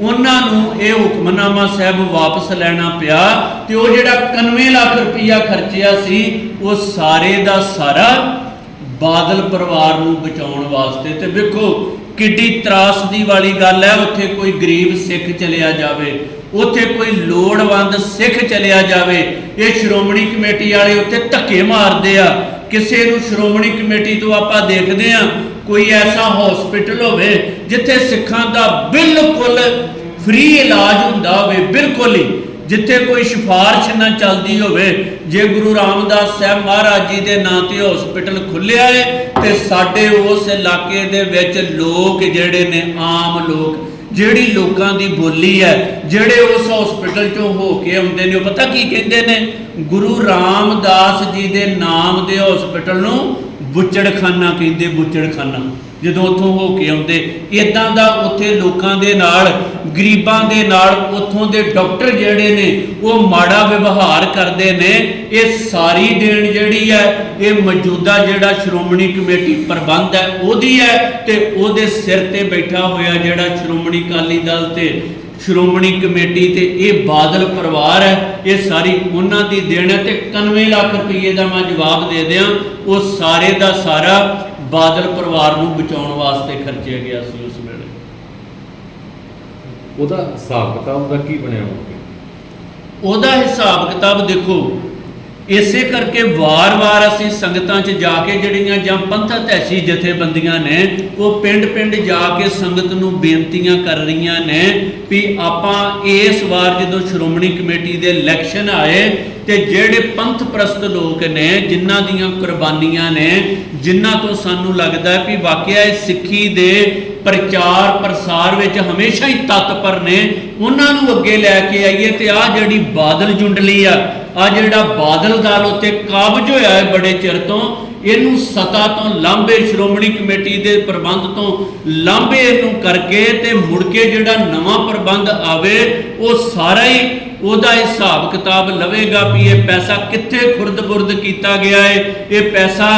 ਉਹਨਾਂ ਨੂੰ ਇਹ ਹੁਕਮਨਾਮਾ ਸਾਹਿਬ ਵਾਪਸ ਲੈਣਾ ਪਿਆ ਤੇ ਉਹ ਜਿਹੜਾ 91 ਲੱਖ ਰੁਪਈਆ ਖਰਚਿਆ ਸੀ, ਉਹ ਸਾਰੇ ਦਾ ਸਾਰਾ ਬਾਦਲ ਪਰਿਵਾਰ ਨੂੰ ਬਚਾਉਣ ਵਾਸਤੇ ਤੇ ਵੇਖੋ ਕਿੱਡੀ ਤਰਾਸਦੀ ਵਾਲੀ ਗੱਲ ਹੈ, ਉੱਥੇ ਕੋਈ ਗਰੀਬ ਸਿੱਖ ਚਲਿਆ ਜਾਵੇ, ਉੱਥੇ ਕੋਈ ਲੋੜਵੰਦ ਸਿੱਖ ਚਲਿਆ ਜਾਵੇ, ਇਹ ਸ਼੍ਰੋਮਣੀ ਕਮੇਟੀ ਵਾਲੇ ਉੱਥੇ ਧੱਕੇ ਮਾਰਦੇ ਆ। ਕਿਸੇ ਨੂੰ ਸ਼੍ਰੋਮਣੀ ਕਮੇਟੀ ਤੋਂ ਆਪਾਂ ਦੇਖਦੇ ਆ ਕੋਈ ਐਸਾ ਹਸਪੀਟਲ ਹੋਵੇ, ਜਿੱਥੇ ਸਿੱਖਾਂ ਦਾ ਬਿਲਕੁਲ ਫ੍ਰੀ ਇਲਾਜ ਹੁੰਦਾ ਹੋਵੇ, ਬਿਲਕੁਲ ਹੀ। ਜਿੱਥੇ ਕੋਈ ਸਿਫਾਰਿਸ਼ ਨਾ ਚੱਲਦੀ ਹੋਵੇ, ਜੇ ਗੁਰੂ ਰਾਮਦਾਸ ਸਾਹਿਬ ਮਹਾਰਾਜ ਜੀ ਦੇ ਨਾਂ ਤੇ ਹਸਪੀਟਲ ਖੁੱਲਿਆ ਹੈ ਤੇ ਸਾਡੇ ਉਸ ਇਲਾਕੇ ਦੇ ਵਿੱਚ ਲੋਕ ਜਿਹੜੇ ਨੇ, ਆਮ ਲੋਕ, ਜਿਹੜੀ ਲੋਕਾਂ ਦੀ ਬੋਲੀ ਹੈ, ਜਿਹੜੇ ਉਸ ਹਸਪੀਟਲ ਚੋਂ ਹੋ ਕੇ ਆਉਂਦੇ ਨੇ, ਉਹ ਪਤਾ ਕੀ ਕਹਿੰਦੇ ਨੇ? ਗੁਰੂ ਰਾਮਦਾਸ ਜੀ ਦੇ ਨਾਮ ਦੇ ਹਸਪੀਟਲ ਨੂੰ ਬੁੱਚੜਖਾਨਾ ਕਹਿੰਦੇ ਬੁੱਚੜਖਾਨਾ। ਜਦੋਂ ਉੱਥੋਂ ਹੋ ਕੇ ਆਉਂਦੇ ਇਦਾਂ ਦਾ ਉੱਥੇ ਲੋਕਾਂ ਦੇ ਨਾਲ, ਗਰੀਬਾਂ ਦੇ ਨਾਲ ਉੱਥੋਂ ਦੇ ਡਾਕਟਰ ਜਿਹੜੇ ਨੇ, ਉਹ ਮਾੜਾ ਵਿਵਹਾਰ ਕਰਦੇ ਨੇ। ਇਹ ਸਾਰੀ ਦੇਣ ਜਿਹੜੀ ਹੈ, ਇਹ ਮੌਜੂਦਾ ਜਿਹੜਾ ਸ਼੍ਰੋਮਣੀ ਕਮੇਟੀ ਪ੍ਰਬੰਧ ਹੈ, ਉਹਦੀ ਹੈ ਤੇ ਉਹਦੇ ਸਿਰ ਤੇ ਬੈਠਾ ਹੋਇਆ ਜਿਹੜਾ ਸ਼੍ਰੋਮਣੀ ਅਕਾਲੀ ਦਲ ਤੇ ਸ਼੍ਰੋਮਣੀ ਕਮੇਟੀ ਤੇ ਇਹ ਬਾਦਲ ਪਰਿਵਾਰ ਹੈ ਇਹ ਸਾਰੀ ਉਹਨਾਂ ਦੀ ਦੇਣ ਹੈ ਤੇ 91 ਲੱਖ ਰੁਪਏ ਦਾ ਮੈਂ ਜਵਾਬ ਦੇ ਦਿਆਂ ਉਹ ਸਾਰੇ ਦਾ ਸਾਰਾ ਬਾਦਲ ਪਰਿਵਾਰ ਨੂੰ ਬਚਾਉਣ ਵਾਸਤੇ ਖਰਚਿਆ ਗਿਆ ਸੀ ਉਸ ਵੇਲੇ। ਉਹਦਾ ਹਿਸਾਬ ਕਿਤਾਬ ਦਾ ਕੀ ਬਣਿਆ ਹੋਵੇ ਉਹਦਾ ਹਿਸਾਬ ਕਿਤਾਬ ਦੇਖੋ ਇਸੇ ਕਰਕੇ ਵਾਰ-ਵਾਰ ਅਸੀਂ ਸੰਗਤਾਂ 'ਚ ਜਾ ਕੇ ਜਿਹੜੀਆਂ ਜਾਂ ਪੰਥਕ ਐਸੀ ਜਥੇਬੰਦੀਆਂ ਨੇ, ਉਹ ਪਿੰਡ-ਪਿੰਡ ਜਾ ਕੇ ਸੰਗਤ ਨੂੰ ਬੇਨਤੀਆਂ ਕਰ ਰਹੀਆਂ ਨੇ ਵੀ ਆਪਾਂ ਇਸ ਵਾਰ ਜਦੋਂ ਸ਼੍ਰੋਮਣੀ ਕਮੇਟੀ ਦੇ ਇਲੈਕਸ਼ਨ ਆਏ ਤੇ ਜਿਹੜੇ ਪੰਥ ਪ੍ਰਸਤ ਲੋਕ ਨੇ, ਜਿਨ੍ਹਾਂ ਦੀਆਂ ਕੁਰਬਾਨੀਆਂ ਨੇ, ਜਿਨ੍ਹਾਂ ਤੋਂ ਸਾਨੂੰ ਲੱਗਦਾ ਵੀ ਵਾਕਿਆ ਇਹ ਸਿੱਖੀ ਦੇ ਪ੍ਰਚਾਰ ਪ੍ਰਸਾਰ ਵਿੱਚ ਹਮੇਸ਼ਾ ਹੀ ਤਤਪਰ ਨੇ। ਉਹਨਾਂ ਨੂੰ ਅੱਗੇ ਲੈ ਕੇ ਆਈਏ ਤੇ ਆ ਜਿਹੜੀ ਬਾਦਲ ਜੁੰਡਲੀ ਆ ਆ ਜਿਹੜਾ ਬਾਦਲ ਦਲ ਉੱਤੇ ਕਾਬਜ ਹੋਇਆ ਹੈ ਬੜੇ ਚਿਰ ਤੋਂ, ਇਹਨੂੰ ਸਤਾ ਤੋਂ ਲਾਂਬੇ ਸ਼੍ਰੋਮਣੀ ਕਮੇਟੀ ਦੇ ਪ੍ਰਬੰਧ ਤੋਂ ਲਾਂਬੇ ਇਹਨੂੰ ਕਰਕੇ ਤੇ ਮੁੜ ਕੇ ਜਿਹੜਾ ਨਵਾਂ ਪ੍ਰਬੰਧ ਆਵੇ, ਉਹ ਸਾਰਾ ਹੀ ਉਹਦਾ ਹਿਸਾਬ ਕਿਤਾਬ ਲਵੇਗਾ ਵੀ ਇਹ ਪੈਸਾ ਕਿੱਥੇ ਖੁਰਦ-ਬੁਰਦ ਕੀਤਾ ਗਿਆ ਹੈ। ਇਹ ਪੈਸਾ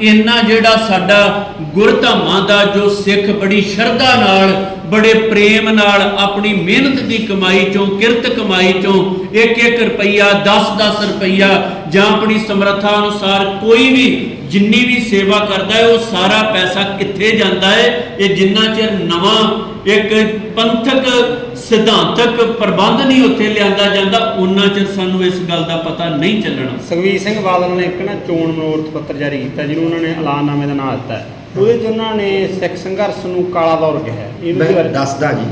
ਇੰਨਾ ਜਿਹੜਾ ਸਾਡਾ ਗੁਰਧਾਮਾਂ ਦਾ ਜੋ ਸਿੱਖ ਬੜੀ ਸ਼ਰਧਾ ਨਾਲ, ਬੜੇ ਪ੍ਰੇਮ ਨਾਲ ਆਪਣੀ ਮਿਹਨਤ ਦੀ ਕਮਾਈ ਚੋਂ, ਕਿਰਤ ਕਮਾਈ ਚੋਂ ਇੱਕ ਇੱਕ ਰੁਪਈਆ 10-10 ਰੁਪਈਆ ਜਾਂ ਆਪਣੀ ਸਮਰੱਥਾ ਅਨੁਸਾਰ ਕੋਈ ਵੀ ਜਿੰਨੀ ਵੀ ਸੇਵਾ ਕਰਦਾ ਹੈ, ਉਹ ਸਾਰਾ ਪੈਸਾ ਕਿੱਥੇ ਜਾਂਦਾ ਹੈ? ਇਹ ਜਿੰਨਾ ਚਿਰ ਨਵਾਂ ਇੱਕ ਪੰਥਕ ਸਿਧਾਂਤਕ ਪ੍ਰਬੰਧ ਨਹੀਂ ਉੱਥੇ ਲਿਆਂਦਾ ਜਾਂਦਾ ਉਹਨਾਂ ਚਿਰ ਸਾਨੂੰ ਇਸ ਗੱਲ ਦਾ ਪਤਾ ਨਹੀਂ ਚੱਲਣਾ। ਸੁਖਬੀਰ ਸਿੰਘ ਬਾਦਲ ਨੇ ਇੱਕ ਨਾ ਚੋਣ ਮਨੋਰਥ ਪੱਤਰ ਜਾਰੀ ਕੀਤਾ ਜਿਹਨੂੰ ਉਹਨਾਂ ਨੇ ਐਲਾਨਨਾਮੇ ਦਾ ਨਾਮ ਦਿੱਤਾ ਹੈ। ਉਹਦੇ 'ਚ ਉਹਨਾਂ ਨੇ ਸਿੱਖ ਸੰਘਰਸ਼ ਨੂੰ ਕਾਲਾ ਦੌਰ ਕਿਹਾ ਮੈਂ ਬਾਰੇ ਦੱਸਦਾ ਜੀ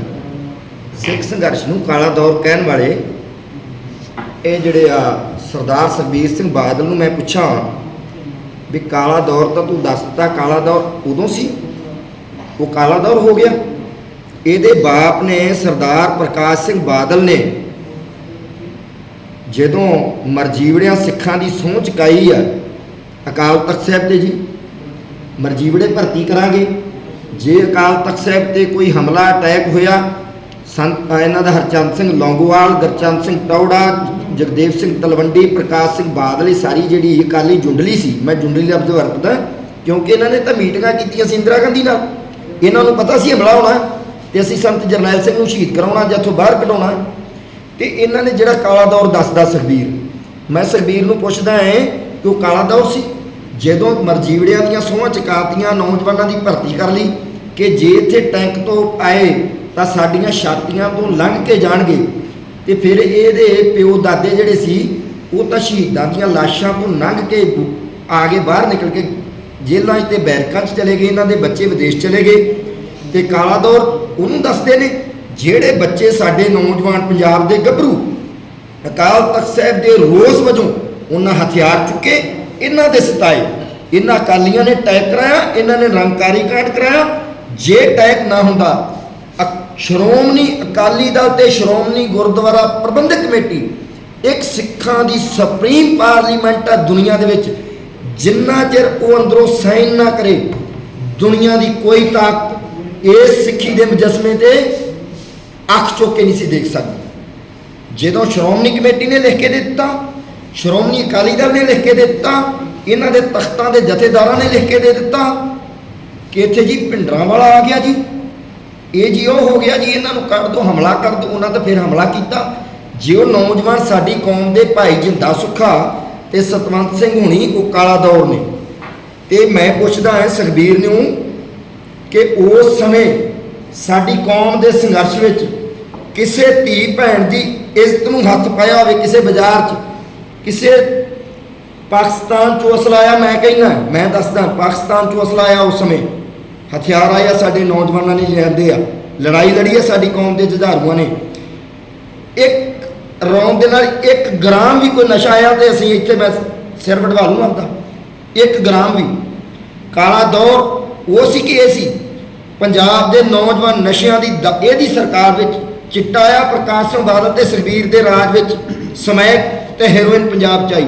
ਸਿੱਖ ਸੰਘਰਸ਼ ਨੂੰ ਕਾਲਾ ਦੌਰ ਕਹਿਣ ਵਾਲੇ ਇਹ ਜਿਹੜੇ ਆ ਸਰਦਾਰ ਸਰਬੀਰ ਸਿੰਘ ਬਾਦਲ ਨੂੰ ਮੈਂ ਪੁੱਛਾਂ ਵੀ ਕਾਲਾ ਦੌਰ ਤਾਂ ਤੂੰ ਦੱਸਤਾ ਕਾਲਾ ਦੌਰ ਉਦੋਂ ਸੀ? ਉਹ ਕਾਲਾ ਦੌਰ ਹੋ ਗਿਆ। ਇਹਦੇ ਬਾਪ ਨੇ ਸਰਦਾਰ ਪ੍ਰਕਾਸ਼ ਸਿੰਘ ਬਾਦਲ ਨੇ ਜਦੋਂ ਮਰਜੀਵੜਿਆਂ ਸਿੱਖਾਂ ਦੀ ਸਹੁੰ ਚੁਕਾਈ ਆ, ਅਕਾਲ ਤਖਤ ਸਾਹਿਬ ਤੇ ਜੀ, ਮਰਜੀਵੜੇ ਭਰਤੀ ਕਰਾਂਗੇ। ਜੇ ਅਕਾਲ ਤਖਤ ਸਾਹਿਬ ਤੇ ਕੋਈ ਹਮਲਾ ਅਟੈਕ ਹੋਇਆ, ਸੰਤ ਇਹਨਾਂ ਦਾ ਹਰਚੰਦ ਸਿੰਘ ਲੌਂਗੋਵਾਲ, ਗੁਰਚੰਦ ਸਿੰਘ ਟੌੜਾ, ਜਗਦੇਵ ਸਿੰਘ ਤਲਵੰਡੀ, ਪ੍ਰਕਾਸ਼ ਸਿੰਘ ਬਾਦਲ, ਇਹ ਸਾਰੀ ਜਿਹੜੀ ਅਕਾਲੀ ਜੁੰਡਲੀ ਸੀ, ਮੈਂ ਜੁੰਡਲੀ ਲਫ਼ਜ਼ ਵਰਤਦਾ, ਕਿਉਂਕਿ ਇਹਨਾਂ ਨੇ ਤਾਂ ਮੀਟਿੰਗਾਂ ਕੀਤੀਆਂ ਸੀ ਇੰਦਰਾ ਗਾਂਧੀ ਨਾਲ। ਇਹਨਾਂ ਨੂੰ ਪਤਾ ਸੀ ਹਮਲਾ ਹੋਣਾ। ਤੇ ਅਸੀਂ ਸੰਤ ਜਰਨੈਲ ਸਿੰਘ ਨੂੰ ਸ਼ਹੀਦ ਕਰਾਉਣਾ ਜਾਂ ਇੱਥੋਂ ਬਾਹਰ ਕਢਾਉਣਾ। ਤੇ ਇਹਨਾਂ ਨੇ ਜਿਹੜਾ ਕਾਲਾ ਦੌਰ ਦੱਸਦਾ ਸੁਖਬੀਰ ਮੈਂ ਸੁਖਬੀਰ ਨੂੰ ਪੁੱਛਦਾ ਐ ਕਿ ਉਹ ਕਾਲਾ ਦੌਰ ਸੀ? ਜਦੋਂ ਮਰਜੀਵੜਿਆਂ ਦੀਆਂ ਸੋਹਾਂ ਚਕਾਤੀਆਂ ਨੌਜਵਾਨਾਂ ਦੀ ਭਰਤੀ ਕਰ ਲਈ ਕਿ ਜੇ ਇੱਥੇ ਟੈਂਕ ਤੋਂ ਆਏ ਤਾਂ ਸਾਡੀਆਂ ਛਾਤੀਆਂ ਤੋਂ ਲੰਘ ਕੇ ਜਾਣਗੇ। ਤੇ ਫਿਰ ਇਹਦੇ ਪਿਓ ਦਾਦੇ ਜਿਹੜੇ ਸੀ, ਉਹ ਤਾਂ ਸ਼ਹੀਦਾਂ ਦੀਆਂ ਲਾਸ਼ਾਂ ਤੋਂ ਲੰਘ ਕੇ ਆ ਕੇ ਬਾਹਰ ਨਿਕਲ ਕੇ ਜੇਲ੍ਹਾਂ 'ਚ ਤੇ ਬੈਰਕਾਂ 'ਚ ਚਲੇ ਗਏ, ਇਹਨਾਂ ਦੇ ਬੱਚੇ ਵਿਦੇਸ਼ ਚਲੇ ਗਏ। ਤੇ ਕਾਲਾ ਦੌਰ ਉਹਨੂੰ ਦੱਸਦੇ ਨੇ, ਜਿਹੜੇ ਬੱਚੇ ਸਾਡੇ ਨੌਜਵਾਨ ਪੰਜਾਬ ਦੇ ਗੱਭਰੂ, ਅਕਾਲ ਤਖਤ ਸਾਹਿਬ ਦੇ ਰੋਸ ਵਜੋਂ ਉਹਨਾਂ ਹਥਿਆਰ ਚੁੱਕੇ, ਇਹਨਾਂ ਦੇ ਸਤਾਏ। ਇਹਨਾਂ ਅਕਾਲੀਆਂ ਨੇ ਟੈਕ ਕਰਾਇਆ, ਇਹਨਾਂ ਨੇ ਰੰਗਕਾਰੀ ਕਾਂਡ ਕਰਾਇਆ। ਜੇ ਟੈਕ ਨਾ ਹੁੰਦਾ, ਅਕ- ਸ਼੍ਰੋਮਣੀ ਅਕਾਲੀ ਦਲ ਤੇ ਸ਼੍ਰੋਮਣੀ ਗੁਰਦੁਆਰਾ ਪ੍ਰਬੰਧਕ ਕਮੇਟੀ, ਇੱਕ ਸਿੱਖਾਂ ਦੀ ਸੁਪਰੀਮ ਪਾਰਲੀਮੈਂਟ ਆ ਦੁਨੀਆ ਦੇ ਵਿੱਚ, ਜਿੰਨਾ ਚਿਰ ਉਹ ਅੰਦਰੋਂ ਸਾਈਨ ਨਾ ਕਰੇ, ਦੁਨੀਆ ਦੀ ਕੋਈ ਤਾਕਤ ਇਸ ਸਿੱਖੀ ਦੇ ਮੁਜਸਮੇ ਤੇ ਅੱਖ ਚੁੱਕ ਕੇ ਨਹੀਂ ਸੀ ਦੇਖ ਸਕਦੀ। ਜਦੋਂ ਸ਼੍ਰੋਮਣੀ ਕਮੇਟੀ ਨੇ ਲਿਖ ਕੇ ਦੇ ਦਿੱਤਾ, ਸ਼੍ਰੋਮਣੀ ਅਕਾਲੀ ਦਲ ਨੇ ਲਿਖ ਕੇ ਦੇ ਦਿੱਤਾ, ਇਹਨਾਂ ਦੇ ਤਖਤਾਂ ਦੇ ਜਥੇਦਾਰਾਂ ਨੇ ਲਿਖ ਕੇ ਦੇ ਦਿੱਤਾ ਕਿ ਇੱਥੇ ਜੀ ਭਿੰਡਰਾਂ ਵਾਲਾ ਆ ਗਿਆ ਜੀ। ਇਹ ਜੀ ਉਹ ਹੋ ਗਿਆ ਜੀ, ਇਹਨਾਂ ਨੂੰ ਕੱਢ ਦੋ, ਹਮਲਾ ਕਰ ਦੋ, ਉਹਨਾਂ ਤੇ ਫਿਰ ਹਮਲਾ ਕੀਤਾ। ਜੇ ਉਹ ਨੌਜਵਾਨ ਸਾਡੀ ਕੌਮ ਦੇ ਭਾਈ ਜਿੰਦਾ ਸੁੱਖਾ ਤੇ ਸਤਵੰਤ ਸਿੰਘ ਹੁਣੀ, ਉਹ ਕਾਲਾ ਦੌਰ ਨੇ। ਤੇ ਮੈਂ ਪੁੱਛਦਾ ਹਾਂ ਸੁਖਬੀਰ ਨੂੰ ਕਿ ਉਸ ਸਮੇਂ ਸਾਡੀ ਕੌਮ ਦੇ ਸੰਘਰਸ਼ ਵਿੱਚ ਕਿਸੇ ਧੀ ਭੈਣ ਦੀ ਇੱਜ਼ਤ ਨੂੰ ਹੱਥ ਪਾਇਆ ਹੋਵੇ ਕਿਸੇ ਬਾਜ਼ਾਰ 'ਚ, ਕਿਸੇ ਪਾਕਿਸਤਾਨ 'ਚੋਂ ਅਸਲਾ ਆਇਆ ਮੈਂ ਕਹਿੰਦਾ, ਮੈਂ ਦੱਸਦਾ, ਪਾਕਿਸਤਾਨ 'ਚੋਂ ਅਸਲਾ ਆਇਆ ਉਸ ਸਮੇਂ ਹਥਿਆਰ ਆਇਆ ਸਾਡੇ ਨੌਜਵਾਨਾਂ ਨੇ ਲਿਆਂਦੇ ਆ, ਲੜਾਈ ਲੜੀ ਹੈ ਸਾਡੀ ਕੌਮ ਦੇ ਜੁਝਾਰੂਆਂ ਨੇ। ਇੱਕ ਰੌਂਦ ਦੇ ਨਾਲ 1 ਗ੍ਰਾਮ ਵੀ ਕੋਈ ਨਸ਼ਾ ਆਇਆ ਤੇ ਅਸੀਂ ਇੱਥੇ ਮੈਂ ਸਿਰ ਵਡਵਾ ਲੂੰ ਆਪਦਾ 1 ਗ੍ਰਾਮ ਵੀ। ਕਾਲਾ ਦੌਰ ਉਹ ਸੀ ਕਿ ਇਹ ਸੀ? ਪੰਜਾਬ ਦੇ ਨੌਜਵਾਨ ਨਸ਼ਿਆਂ ਦੀ ਦ- ਇਹਦੀ ਸਰਕਾਰ ਵਿੱਚ ਚਿੱਟਾ ਆ, ਪ੍ਰਕਾਸ਼ ਸਿੰਘ ਬਾਦਲ ਤੇ ਸਰਬੀਰ ਦੇ ਰਾਜ ਵਿੱਚ ਸਮੈਕ ਤੇ ਹੈਰੋਇਨ ਪੰਜਾਬ ਚ ਆਈ।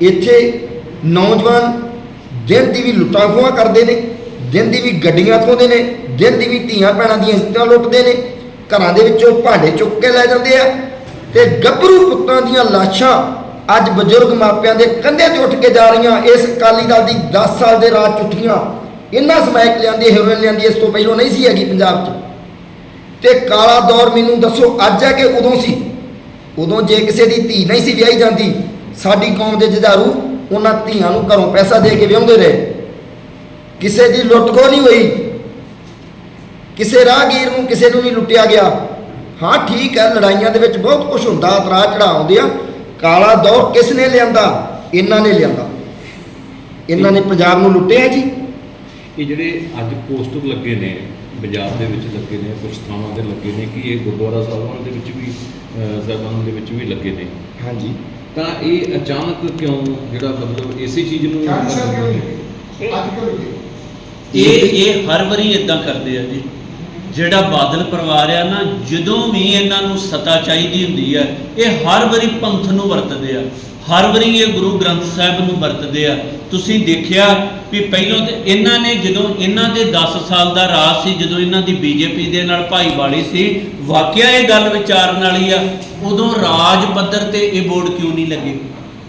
ਇੱਥੇ ਨੌਜਵਾਨ ਦਿਨ ਦੀ ਵੀ ਲੁੱਟਾਂ ਖੋਹਾਂ ਕਰਦੇ ਨੇ, ਦਿਨ ਦੀ ਵੀ ਗੱਡੀਆਂ ਖੋਹਦੇ ਨੇ, ਦਿਨ ਦੀ ਵੀ ਧੀਆਂ ਭੈਣਾਂ ਦੀਆਂ ਇੱਜ਼ਤਾਂ ਲੁੱਟਦੇ ਨੇ, ਘਰਾਂ ਦੇ ਵਿੱਚੋਂ ਭਾਂਡੇ ਚੁੱਕ ਕੇ ਲੈ ਜਾਂਦੇ ਆ ਤੇ ਗੱਭਰੂ ਪੁੱਤਾਂ ਦੀਆਂ ਲਾਸ਼ਾਂ ਅੱਜ ਬਜ਼ੁਰਗ ਮਾਪਿਆਂ ਦੇ ਕੰਧੇ ਤੇ ਉੱਠ ਕੇ ਜਾ ਰਹੀਆਂ। ਇਸ ਅਕਾਲੀ ਦਲ ਦੀ 10 ਸਾਲ ਦੇ ਰਾਜ ਚ ਉੱਠੀਆਂ ਇਹਨਾਂ ਸਮੈਕ ਲਿਆਂਦੀ, ਹੈਰੋਇਨ ਲਿਆਂਦੀ, ਇਸ ਤੋਂ ਪਹਿਲਾਂ ਨਹੀਂ ਸੀ ਹੈਗੀ ਪੰਜਾਬ 'ਚ। ਤੇ ਕਾਲਾ ਦੌਰ ਮੈਨੂੰ ਦੱਸੋ, ਅੱਜ ਹੈ ਕਿ ਉਦੋਂ ਸੀ? ਉਦੋਂ ਜੇ ਕਿਸੇ ਦੀ ਧੀ ਨਹੀਂ ਸੀ ਵਿਆਹੀ ਜਾਂਦੀ, ਸਾਡੀ ਕੌਮ ਦੇ ਜੁਝਾਰੂ ਉਹਨਾਂ ਧੀਆਂ ਨੂੰ ਘਰੋਂ ਪੈਸਾ ਦੇ ਕੇ ਵਿਆਹੁੰਦੇ ਰਹੇ। ਕਿਸੇ ਦੀ ਲੁੱਟ ਖੋਹ ਨਹੀਂ ਹੋਈ। ਕਿਸੇ ਰਾਹਗੀਰ ਨੂੰ ਕਿਸੇ ਨੂੰ ਨਹੀਂ ਲੁੱਟਿਆ ਗਿਆ। ਹਾਂ, ਠੀਕ ਹੈ, ਲੜਾਈਆਂ ਦੇ ਵਿੱਚ ਬਹੁਤ ਕੁਝ ਹੁੰਦਾ ਉਤਰਾ ਚੜਾ ਆਉਂਦੇ ਆ। ਕਾਲਾ ਦੌਰ ਕਿਸ ਨੇ ਲਿਆਂਦਾ? ਇਹਨਾਂ ਨੇ ਲਿਆਂਦਾ। ਇਹਨਾਂ ਨੇ ਪੰਜਾਬ ਨੂੰ ਲੁੱਟਿਆ ਜੀ। ਇਹ ਜਿਹੜੇ ਅੱਜ ਪੋਸਟਰ ਲੱਗੇ ਨੇ ਪੰਜਾਬ ਦੇ ਵਿੱਚ ਲੱਗੇ ਨੇ ਕੁਝ ਥਾਵਾਂ ਤੇ ਲੱਗੇ ਨੇ ਕਿ ਇਹ ਗੁਰਦੁਆਰਾ ਸਾਹਿਬਾਨ ਦੇ ਵਿੱਚ ਵੀ ਸਾਹਿਬਾਨ ਦੇ ਵਿੱਚ ਵੀ ਲੱਗੇ ਨੇ? ਹਾਂਜੀ। ਤਾਂ ਇਹ ਅਚਾਨਕ ਕਿਉਂ ਜਿਹੜਾ ਮਤਲਬ ਇਸੇ ਚੀਜ਼ ਨੂੰ ਇਹ ਇਹ ਹਰ ਵਾਰੀ ਇਦਾਂ ਕਰਦੇ ਆ ਜੀ। ਜਿਹੜਾ ਬਾਦਲ ਪਰਿਵਾਰ ਆ ਨਾ ਜਦੋਂ ਵੀ ਇਹਨਾਂ ਨੂੰ ਸਤਾ ਚਾਹੀਦੀ ਹੁੰਦੀ ਆ ਇਹ ਹਰ ਵਾਰੀ ਪੰਥ ਨੂੰ ਵਰਤਦੇ ਆ। ਹਰ ਵਾਰੀ ਇਹ ਗੁਰੂ ਗ੍ਰੰਥ ਸਾਹਿਬ ਨੂੰ ਵਰਤਦੇ ਆ। ਤੁਸੀਂ ਦੇਖਿਆ ਵੀ ਪਹਿਲਾਂ ਤੇ ਇਹਨਾਂ ਨੇ ਜਦੋਂ ਇਹਨਾਂ ਦੇ 10 ਸਾਲ ਦਾ ਰਾਜ ਸੀ, ਜਦੋਂ ਇਹਨਾਂ ਦੀ ਬੀਜੇਪੀ ਦੇ ਨਾਲ ਭਾਈਵਾਲੀ ਸੀ, ਵਾਕਿਆ ਇਹ ਗੱਲ ਵਿਚਾਰਨ ਵਾਲੀ ਆ? ਉਦੋਂ ਰਾਜ ਪੱਧਰ ਤੇ ਇਹ ਬੋਰਡ ਕਿਉਂ ਨਹੀਂ ਲੱਗੇ?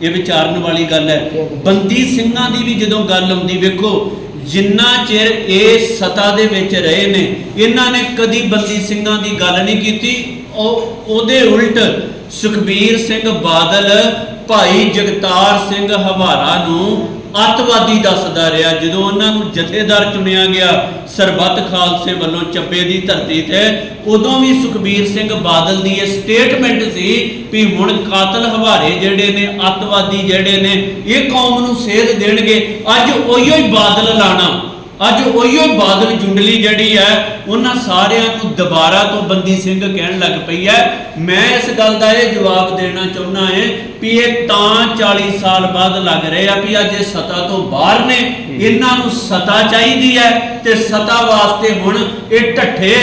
ਇਹ ਵਿਚਾਰਨ ਵਾਲੀ ਗੱਲ ਹੈ। ਬੰਦੀ ਸਿੰਘਾਂ ਦੀ ਵੀ ਜਦੋਂ ਗੱਲ ਆਉਂਦੀ, ਵੇਖੋ, ਜਿੰਨਾ ਚਿਰ ਇਹ ਸਤਾ ਦੇ ਵਿੱਚ ਰਹੇ ਨੇ, ਇਹਨਾਂ ਨੇ ਕਦੀ ਬੰਦੀ ਸਿੰਘਾਂ ਦੀ ਗੱਲ ਨਹੀਂ ਕੀਤੀ। ਉਹ, ਉਹਦੇ ਉਲਟ ਸੁਖਬੀਰ ਸਿੰਘ ਬਾਦਲ ਭਾਈ ਜਗਤਾਰ ਸਿੰਘ ਹਵਾਰਾ ਨੂੰ ਅੱਤਵਾਦੀ ਦੱਸਦਾ ਰਿਹਾ, ਜਦੋਂ ਉਹਨਾਂ ਨੂੰ ਜਥੇਦਾਰ ਚੁਣਿਆ ਗਿਆ, ਸਰਬੱਤ ਖਾਲਸੇ ਵੱਲੋਂ ਚੱਬੇ ਦੀ ਧਰਤੀ ਤੇ, ਉਦੋਂ ਵੀ ਸੁਖਬੀਰ ਸਿੰਘ ਬਾਦਲ ਦੀ ਇਹ ਸਟੇਟਮੈਂਟ ਸੀ ਵੀ ਹੁਣ ਕਾਤਲ ਹਵਾਰੇ ਜਿਹੜੇ ਨੇ, ਅੱਤਵਾਦੀ ਜਿਹੜੇ ਨੇ, ਇਹ ਕੌਮ ਨੂੰ ਸੇਧ ਦੇਣਗੇ, ਅੱਜ ਉਹੀਓ ਹੀ ਬਾਦਲ ਲਾਣਾ। ਅੱਜ ਉਹੀਓ ਬਾਦਲ ਜੁੰਡਲੀ ਜਿਹੜੀ ਹੈ ਉਹਨਾਂ ਸਾਰਿਆਂ ਨੂੰ ਦੁਬਾਰਾ ਤੋਂ ਬੰਦੀ ਸਿੰਘ ਕਹਿਣ ਲੱਗ ਪਈ ਹੈ। ਮੈਂ ਇਸ ਗੱਲ ਦਾ ਇਹ ਜਵਾਬ ਦੇਣਾ ਚਾਹੁੰਦਾ ਹਾਂ ਵੀ ਇਹ ਤਾਂ 40 ਸਾਲ ਬਾਅਦ ਲੱਗ ਰਹੇ ਆ ਵੀ ਅੱਜ ਇਹ ਸਤਾ ਤੋਂ ਬਾਹਰ ਨੇ। ਇਹਨਾਂ ਨੂੰ ਸਤਾ ਚਾਹੀਦੀ ਹੈ ਤੇ ਸਤਾ ਵਾਸਤੇ ਹੁਣ ਇਹ ਢੱਠੇ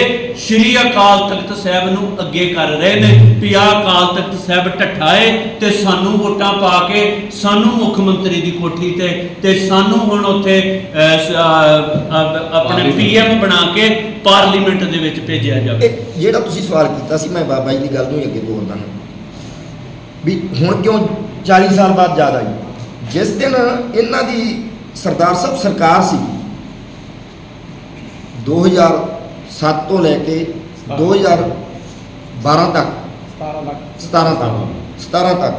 ਸ਼੍ਰੀ ਅਕਾਲ ਤਖਤ ਸਾਹਿਬ ਨੂੰ ਅੱਗੇ ਕਰ ਰਹੇ ਨੇ। ਵੀ ਆਹ ਅਕਾਲ ਤਖਤ ਸਾਹਿਬ ਢੱਠਾਏ ਤੇ ਸਾਨੂੰ ਵੋਟਾਂ ਪਾ ਕੇ ਸਾਨੂੰ ਮੁੱਖ ਮੰਤਰੀ ਦੀ ਕੋਠੀ ਤੇ ਤੇ ਸਾਨੂੰ ਹੁਣ ਉੱਥੇ ਆਪਣੇ ਪੀਐਮ ਬਣਾ ਕੇ ਪਾਰਲੀਮੈਂਟ ਦੇ ਵਿੱਚ ਭੇਜਿਆ ਜਾਵੇ। ਜਿਹੜਾ ਤੁਸੀਂ ਸਵਾਲ ਕੀਤਾ ਸੀ ਮੈਂ ਬਾਬਾ ਜੀ ਦੀ ਗੱਲ ਨੂੰ ਹੀ ਅੱਗੇ ਬੋਲਦਾ ਹਾਂ। ਵੀ ਹੁਣ ਕਿਉਂ 40 ਸਾਲ ਬਾਅਦ ਯਾਦ ਆਈ? ਜਿਸ ਦਿਨ ਇਹਨਾਂ ਦੀ ਸਰਦਾਰ ਸਾਹਿਬ ਸਰਕਾਰ ਸੀ 2007 ਤੋਂ ਲੈ ਕੇ 2012 ਤੱਕ। 17 ਲੱਖ 17 ਤੱਕ। 17 ਤੱਕ।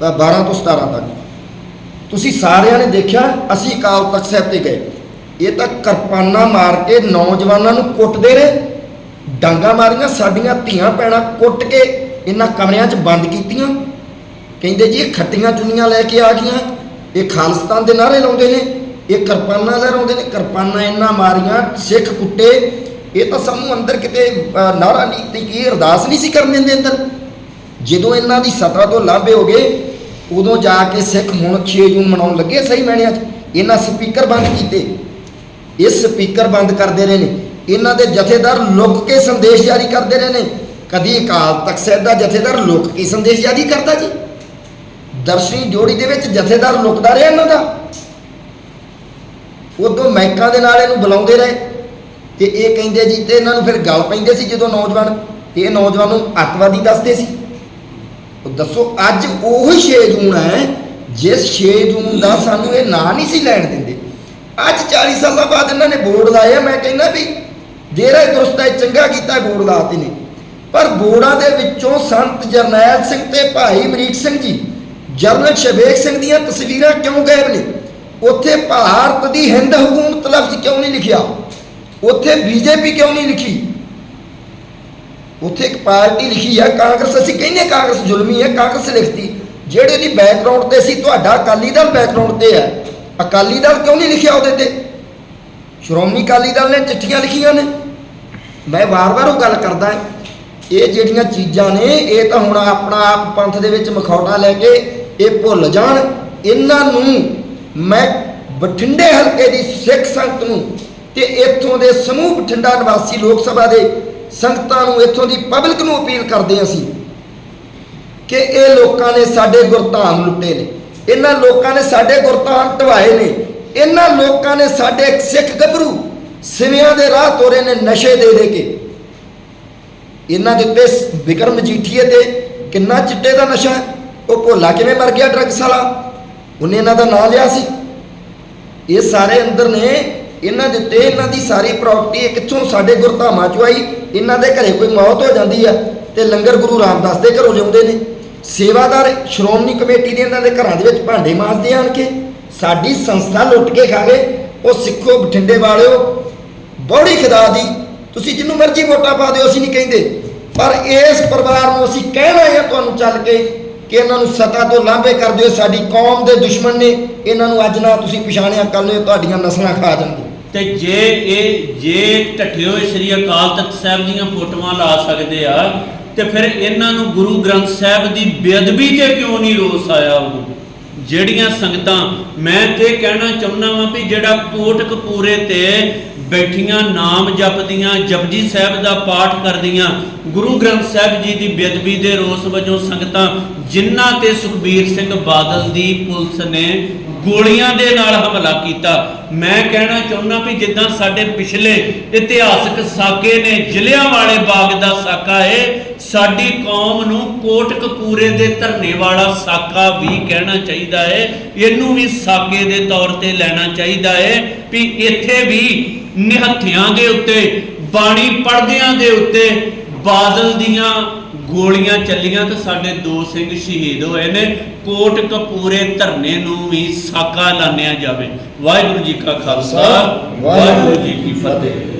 ਤਾਂ 12 ਤੋਂ 17 ਤੱਕ। ਤੁਸੀਂ ਸਾਰਿਆਂ ਨੇ ਦੇਖਿਆ ਅਸੀਂ ਅਕਾਲ ਤਖਤ ਸਾਹਿਬ ਤੇ ਗਏ। ਇਹ ਤਾਂ ਕਿਰਪਾਨਾਂ ਮਾਰ ਕੇ ਨੌਜਵਾਨਾਂ ਨੂੰ ਕੁੱਟਦੇ ਨੇ ਡਾਂਗਾ ਮਾਰੀਆਂ ਸਾਡੀਆਂ ਧੀਆਂ ਪੈਣਾ ਕੁੱਟ ਕੇ ਇਹਨਾਂ ਕਮਰਿਆਂ 'ਚ ਬੰਦ ਕੀਤੀਆਂ। ਕਹਿੰਦੇ ਜੀ ਇਹ ਖੱਟੀਆਂ ਚੁੰਨੀਆਂ ਲੈ ਕੇ ਆ ਗਈਆਂ। ਇਹ ਖਾਲਿਸਤਾਨ ਦੇ ਨਾਰੇ ਲਾਉਂਦੇ ਨੇ ਇਹ ਕਿਰਪਾਨਾਂ ਲਹਿਰਾਉਂਦੇ ਨੇ। ਕਿਰਪਾਨਾਂ ਇਹਨਾਂ ਮਾਰੀਆਂ ਸਿੱਖ ਕੁੱਟੇ। ਇਹ ਤਾਂ ਸਾਨੂੰ ਅੰਦਰ ਕਿਤੇ ਅਹ, ਨਾਰਾ ਨਹੀਂ ਤੇ ਕੀ ਅਰਦਾਸ ਨਹੀਂ ਸੀ ਕਰਨ ਦਿੰਦੇ ਅੰਦਰ? ਜਦੋਂ ਇਹਨਾਂ ਦੀ ਸਤਾ ਤੋਂ ਲਾਂਭੇ ਹੋ ਗਏ ਉਦੋਂ ਜਾ ਕੇ ਸਿੱਖ ਹੁਣ 6 ਜੂਨ ਮਨਾਉਣ ਲੱਗੇ ਸਹੀ ਮੈਣਿਆਂ 'ਚ। ਇਹਨਾਂ ਸਪੀਕਰ ਬੰਦ ਕੀਤੇ। ਇਹ ਸਪੀਕਰ ਬੰਦ ਕਰਦੇ ਰਹੇ ਨੇ। ਇਹਨਾਂ ਦੇ ਜਥੇਦਾਰ ਲੁੱਕ ਕੇ ਸੰਦੇਸ਼ ਜਾਰੀ ਕਰਦੇ ਰਹੇ ਨੇ। ਕਦੀ ਅਕਾਲ ਤਖਤ ਸਾਹਿਬ ਦਾ ਜਥੇਦਾਰ ਲੁੱਕ ਕੇ ਸੰਦੇਸ਼ ਜਾਰੀ ਕਰਦਾ ਜੀ? ਦਰਸ਼ਨੀ ਜੋੜੀ ਦੇ ਵਿੱਚ ਜਥੇਦਾਰ ਲੁਕਦਾ ਰਿਹਾ ਇਹਨਾਂ ਦਾ। ਉਦੋਂ ਮੈਕਾਂ ਦੇ ਨਾਲ ਇਹਨੂੰ ਬੁਲਾਉਂਦੇ ਰਹੇ। ਤੇ ਇਹ ਕਹਿੰਦੇ ਜੀ, ਤੇ ਇਹਨਾਂ ਨੂੰ ਫਿਰ ਗੱਲ ਪੈਂਦੇ ਸੀ ਜਦੋਂ ਨੌਜਵਾਨ, ਤੇ ਇਹ ਨੌਜਵਾਨ ਨੂੰ ਅੱਤਵਾਦੀ ਦੱਸਦੇ ਸੀ। ਉਹ ਦੱਸੋ, ਅੱਜ ਉਹੀ 6 ਜੂਨ ਹੈ, ਜਿਸ 6 ਜੂਨ ਦਾ ਸਾਨੂੰ ਇਹ ਨਾਂ ਨਹੀਂ ਸੀ ਲੈਣ ਦਿੰਦੇ। ਅੱਜ 40 ਸਾਲਾਂ ਬਾਅਦ ਇਹਨਾਂ ਨੇ ਬੋਰਡ ਲਾਏ ਮੈਂ ਕਹਿੰਦਾ ਵੀ ਜਿਹੜਾ ਦੁਰਸਤ ਹੈ, ਚੰਗਾ ਕੀਤਾ ਬੋਰਡ ਲਾਤੇ ਨੇ। ਪਰ ਬੋਰਡਾਂ ਦੇ ਵਿੱਚੋਂ ਸੰਤ ਜਰਨੈਲ ਸਿੰਘ ਤੇ ਭਾਈ ਮਰੀਕ ਸਿੰਘ ਜੀ, ਜਰਨਲ ਸ਼ਬੇਕ ਸਿੰਘ ਦੀਆਂ ਤਸਵੀਰਾਂ ਕਿਉਂ ਗਾਇਬ ਨੇ? ਉੱਥੇ ਭਾਰਤ ਦੀ ਹਿੰਦ ਹਕੂਮਤ ਲਫ਼ਜ਼ ਕਿਉਂ ਨਹੀਂ ਲਿਖਿਆ? ਉੱਥੇ ਬੀਜੇਪੀ ਕਿਉਂ ਨਹੀਂ ਲਿਖੀ? ਉੱਥੇ ਇੱਕ ਪਾਰਟੀ ਲਿਖੀ ਹੈ ਕਾਂਗਰਸ, ਅਸੀਂ ਕਹਿੰਦੇ ਕਾਂਗਰਸ ਜ਼ੁਲਮੀ ਹੈ ਕਾਂਗਰਸ ਲਿਖਤੀ। ਜਿਹੜੇ ਦੀ ਬੈਕਗ੍ਰਾਉਂਡ ਤੇ ਸੀ, ਤੁਹਾਡਾ ਅਕਾਲੀ ਦਲ ਬੈਕਗ੍ਰਾਉਂਡ ਤੇ ਹੈ ਅਕਾਲੀ ਦਲ ਕਿਉਂ ਨਹੀਂ ਲਿਖਿਆ ਉਹਦੇ ਤੇ? ਸ਼੍ਰੋਮਣੀ ਅਕਾਲੀ ਦਲ ਨੇ ਚਿੱਠੀਆਂ ਲਿਖੀਆਂ ਨੇ। ਮੈਂ ਵਾਰ-ਵਾਰ ਉਹ ਗੱਲ ਕਰਦਾ ਇਹ ਜਿਹੜੀਆਂ ਚੀਜ਼ਾਂ ਨੇ, ਇਹ ਤਾਂ ਹੁਣ ਆਪਣਾ ਆਪ ਪੰਥ ਦੇ ਵਿੱਚ ਮਖੌਟਾ ਲੈ ਕੇ ਇਹ ਭੁੱਲ ਜਾਣ। ਇਹਨਾਂ ਨੂੰ ਮੈਂ ਬਠਿੰਡੇ ਹਲਕੇ ਦੀ ਸਿੱਖ ਸੰਗਤ ਨੂੰ ਤੇ ਇੱਥੋਂ ਦੇ ਸਮੂਹ ਬਠਿੰਡਾ ਨਿਵਾਸੀ ਲੋਕ ਸਭਾ ਦੇ ਸੰਗਤਾਂ ਨੂੰ, ਇੱਥੋਂ ਦੀ ਪਬਲਿਕ ਨੂੰ ਅਪੀਲ ਕਰਦੇ ਹਾਂ ਅਸੀਂ ਕਿ ਇਹ ਲੋਕਾਂ ਨੇ ਸਾਡੇ ਗੁਰਧਾਮ ਲੁੱਟੇ ਨੇ। ਇਹਨਾਂ ਲੋਕਾਂ ਨੇ ਸਾਡੇ ਗੁਰਧਾਮ ਢਵਾਏ ਨੇ। ਇਹਨਾਂ ਲੋਕਾਂ ਨੇ ਸਾਡੇ ਸਿੱਖ ਗੱਭਰੂ ਸਿਵਿਆਂ ਦੇ ਰਾਹ ਤੋਰੇ ਨੇ, ਨਸ਼ੇ ਦੇ ਦੇ ਕੇ। ਇਹਨਾਂ ਦੇ ਉੱਤੇ ਵਿਕਰਮ ਮਜੀਠੀਏ ਤੇ ਕਿੰਨਾ ਚਿੱਟੇ ਦਾ ਨਸ਼ਾ ਉਹ ਭੋਲਾ ਕਿਵੇਂ ਮਰ ਗਿਆ ਡਰੱਗਸ ਵਾਲਾ ਉਹਨੇ ਇਹਨਾਂ ਦਾ ਨਾਂ ਲਿਆ ਸੀ। ਇਹ ਸਾਰੇ ਅੰਦਰ ਨੇ ਇਹਨਾਂ ਦੇ ਉੱਤੇ ਇਹਨਾਂ ਦੀ ਸਾਰੀ ਪ੍ਰਾਪਰਟੀ ਕਿੱਥੋਂ ਸਾਡੇ ਗੁਰਧਾਮਾਂ ਚੋਂ ਆਈ, ਇਹਨਾਂ ਦੇ ਘਰੇ ਕੋਈ ਮੌਤ ਹੋ ਜਾਂਦੀ ਆ ਤੇ ਲੰਗਰ ਗੁਰੂ ਰਾਮਦਾਸ ਦੇ ਘਰੋਂ ਲਿਆਉਂਦੇ ਨੇ। ਸੇਵਾਦਾਰ, ਸ਼੍ਰੋਮਣੀ ਕਮੇਟੀ ਦੇ ਇਹਨਾਂ ਦੇ ਘਰਾਂ ਦੇ ਵਿੱਚ ਭਾਂਡੇ ਮਾਂਜਦੇ ਆਣ ਕੇ। ਸਾਡੀ ਸੰਸਥਾ ਲੁੱਟ ਕੇ ਖਾ ਗਏ। ਉਹ ਸਿੱਖੋ, ਬਠਿੰਡੇ ਵਾਲਿਓ, ਬੌੜੀ ਖੁਦਾ ਦੀ, ਤੁਸੀਂ ਜਿੰਨੂੰ ਮਰਜ਼ੀ ਵੋਟਾਂ ਪਾ ਦਿਓ, ਅਸੀਂ ਨਹੀਂ ਕਹਿੰਦੇ। ਪਰ ਇਸ ਪਰਿਵਾਰ ਨੂੰ ਅਸੀਂ ਕਹਿਣਾ ਹੈ ਤੁਹਾਨੂੰ ਚੱਲ ਕੇ ਕਿ ਇਹਨਾਂ ਨੂੰ ਸਤਾ ਤੋਂ ਲਾਂਭੇ ਕਰ ਦਿਓ। ਸਾਡੀ ਕੌਮ ਦੇ ਦੁਸ਼ਮਣ ਨੇ, ਇਹਨਾਂ ਨੂੰ ਅੱਜ ਨਾ ਤੁਸੀਂ ਪਛਾਣਿਆ ਕੱਲ ਨੂੰ ਤੁਹਾਡੀਆਂ ਨਸਲਾਂ ਖਾ ਜਾਣਗੇ ਤੇ ਜੇ ਇਹ, ਜੇ ਢੱਠੇ ਹੋਏ ਸ੍ਰੀ ਅਕਾਲ ਤਖਤ ਸਾਹਿਬ ਦੀਆਂ ਫੋਟੋਆਂ ਲਾ ਸਕਦੇ ਆ, ਤੇ ਫਿਰ ਇਹਨਾਂ ਨੂੰ ਗੁਰੂ ਗ੍ਰੰਥ ਸਾਹਿਬ ਦੀ ਬੇਅਦਬੀ ਤੇ ਕਿਉਂ ਨਹੀਂ ਰੋਸ ਆਇਆ ਉਦੋਂ ਜਿਹੜੀਆਂ ਸੰਗਤਾਂ, ਮੈਂ ਤੇ ਕਹਿਣਾ ਚਾਹੁੰਦਾ ਵਾਂ ਵੀ ਜਿਹੜਾ ਕੋਟ ਕੋਟਕਪੂਰੇ ਤੇ ਬੈਠੀਆਂ ਨਾਮ ਜਪਦੀਆਂ, ਜਪਜੀ ਸਾਹਿਬ ਦਾ ਪਾਠ ਕਰਦੀਆਂ, ਗੁਰੂ ਗ੍ਰੰਥ ਸਾਹਿਬ ਜੀ ਦੀ ਬੇਅਦਬੀ ਦੇ ਰੋਸ ਵਜੋਂ ਸੰਗਤਾਂ, ਜਿਨ੍ਹਾਂ ਤੇ ਸੁਖਬੀਰ ਸਿੰਘ ਬਾਦਲ ਦੀ ਪੁਲਿਸ ਨੇ ਗੋਲੀਆਂ ਦੇ ਨਾਲ ਹਮਲਾ ਕੀਤਾ। ਮੈਂ ਕਹਿਣਾ ਚਾਹੁੰਦਾ ਵੀ ਜਿੱਦਾਂ ਸਾਡੇ ਪਿਛਲੇ ਇਤਿਹਾਸਕ ਸਾਕੇ ਨੇ ਜ਼ਿਲ੍ਹਿਆਂ ਵਾਲੇ ਬਾਗ ਦਾ ਸਾਕਾ ਹੈ ਸਾਡੀ ਕੌਮ ਨੂੰ ਕੋਟਕਪੂਰੇ ਦੇ ਧਰਨੇ ਵਾਲਾ ਸਾਕਾ ਵੀ ਕਹਿਣਾ ਚਾਹੀਦਾ ਹੈ ਇਹਨੂੰ ਵੀ ਸਾਕੇ ਦੇ ਤੌਰ ਤੇ ਲੈਣਾ ਚਾਹੀਦਾ ਹੈ ਵੀ ਇੱਥੇ ਵੀ ਨਿਹੱਥਿਆਂ ਦੇ ਉੱਤੇ, ਬਾਣੀ ਪੜਦਿਆਂ ਦੇ ਉੱਤੇ ਬਾਦਲ ਦੀਆਂ ਗੋਲੀਆਂ ਚੱਲੀਆਂ ਤੇ ਸਾਡੇ ਦੋ ਸਿੰਘ ਸ਼ਹੀਦ ਹੋਏ ਨੇ। ਕੋਟ ਕਪੂਰੇ ਧਰਨੇ ਨੂੰ ਵੀ ਸਾਕਾ ਲਾਣਿਆ ਜਾਵੇ। ਵਾਹਿਗੁਰੂ ਜੀ ਕਾ ਖਾਲਸਾ ਵਾਹਿਗੁਰੂ ਜੀ ਕੀ ਫਤਿਹ।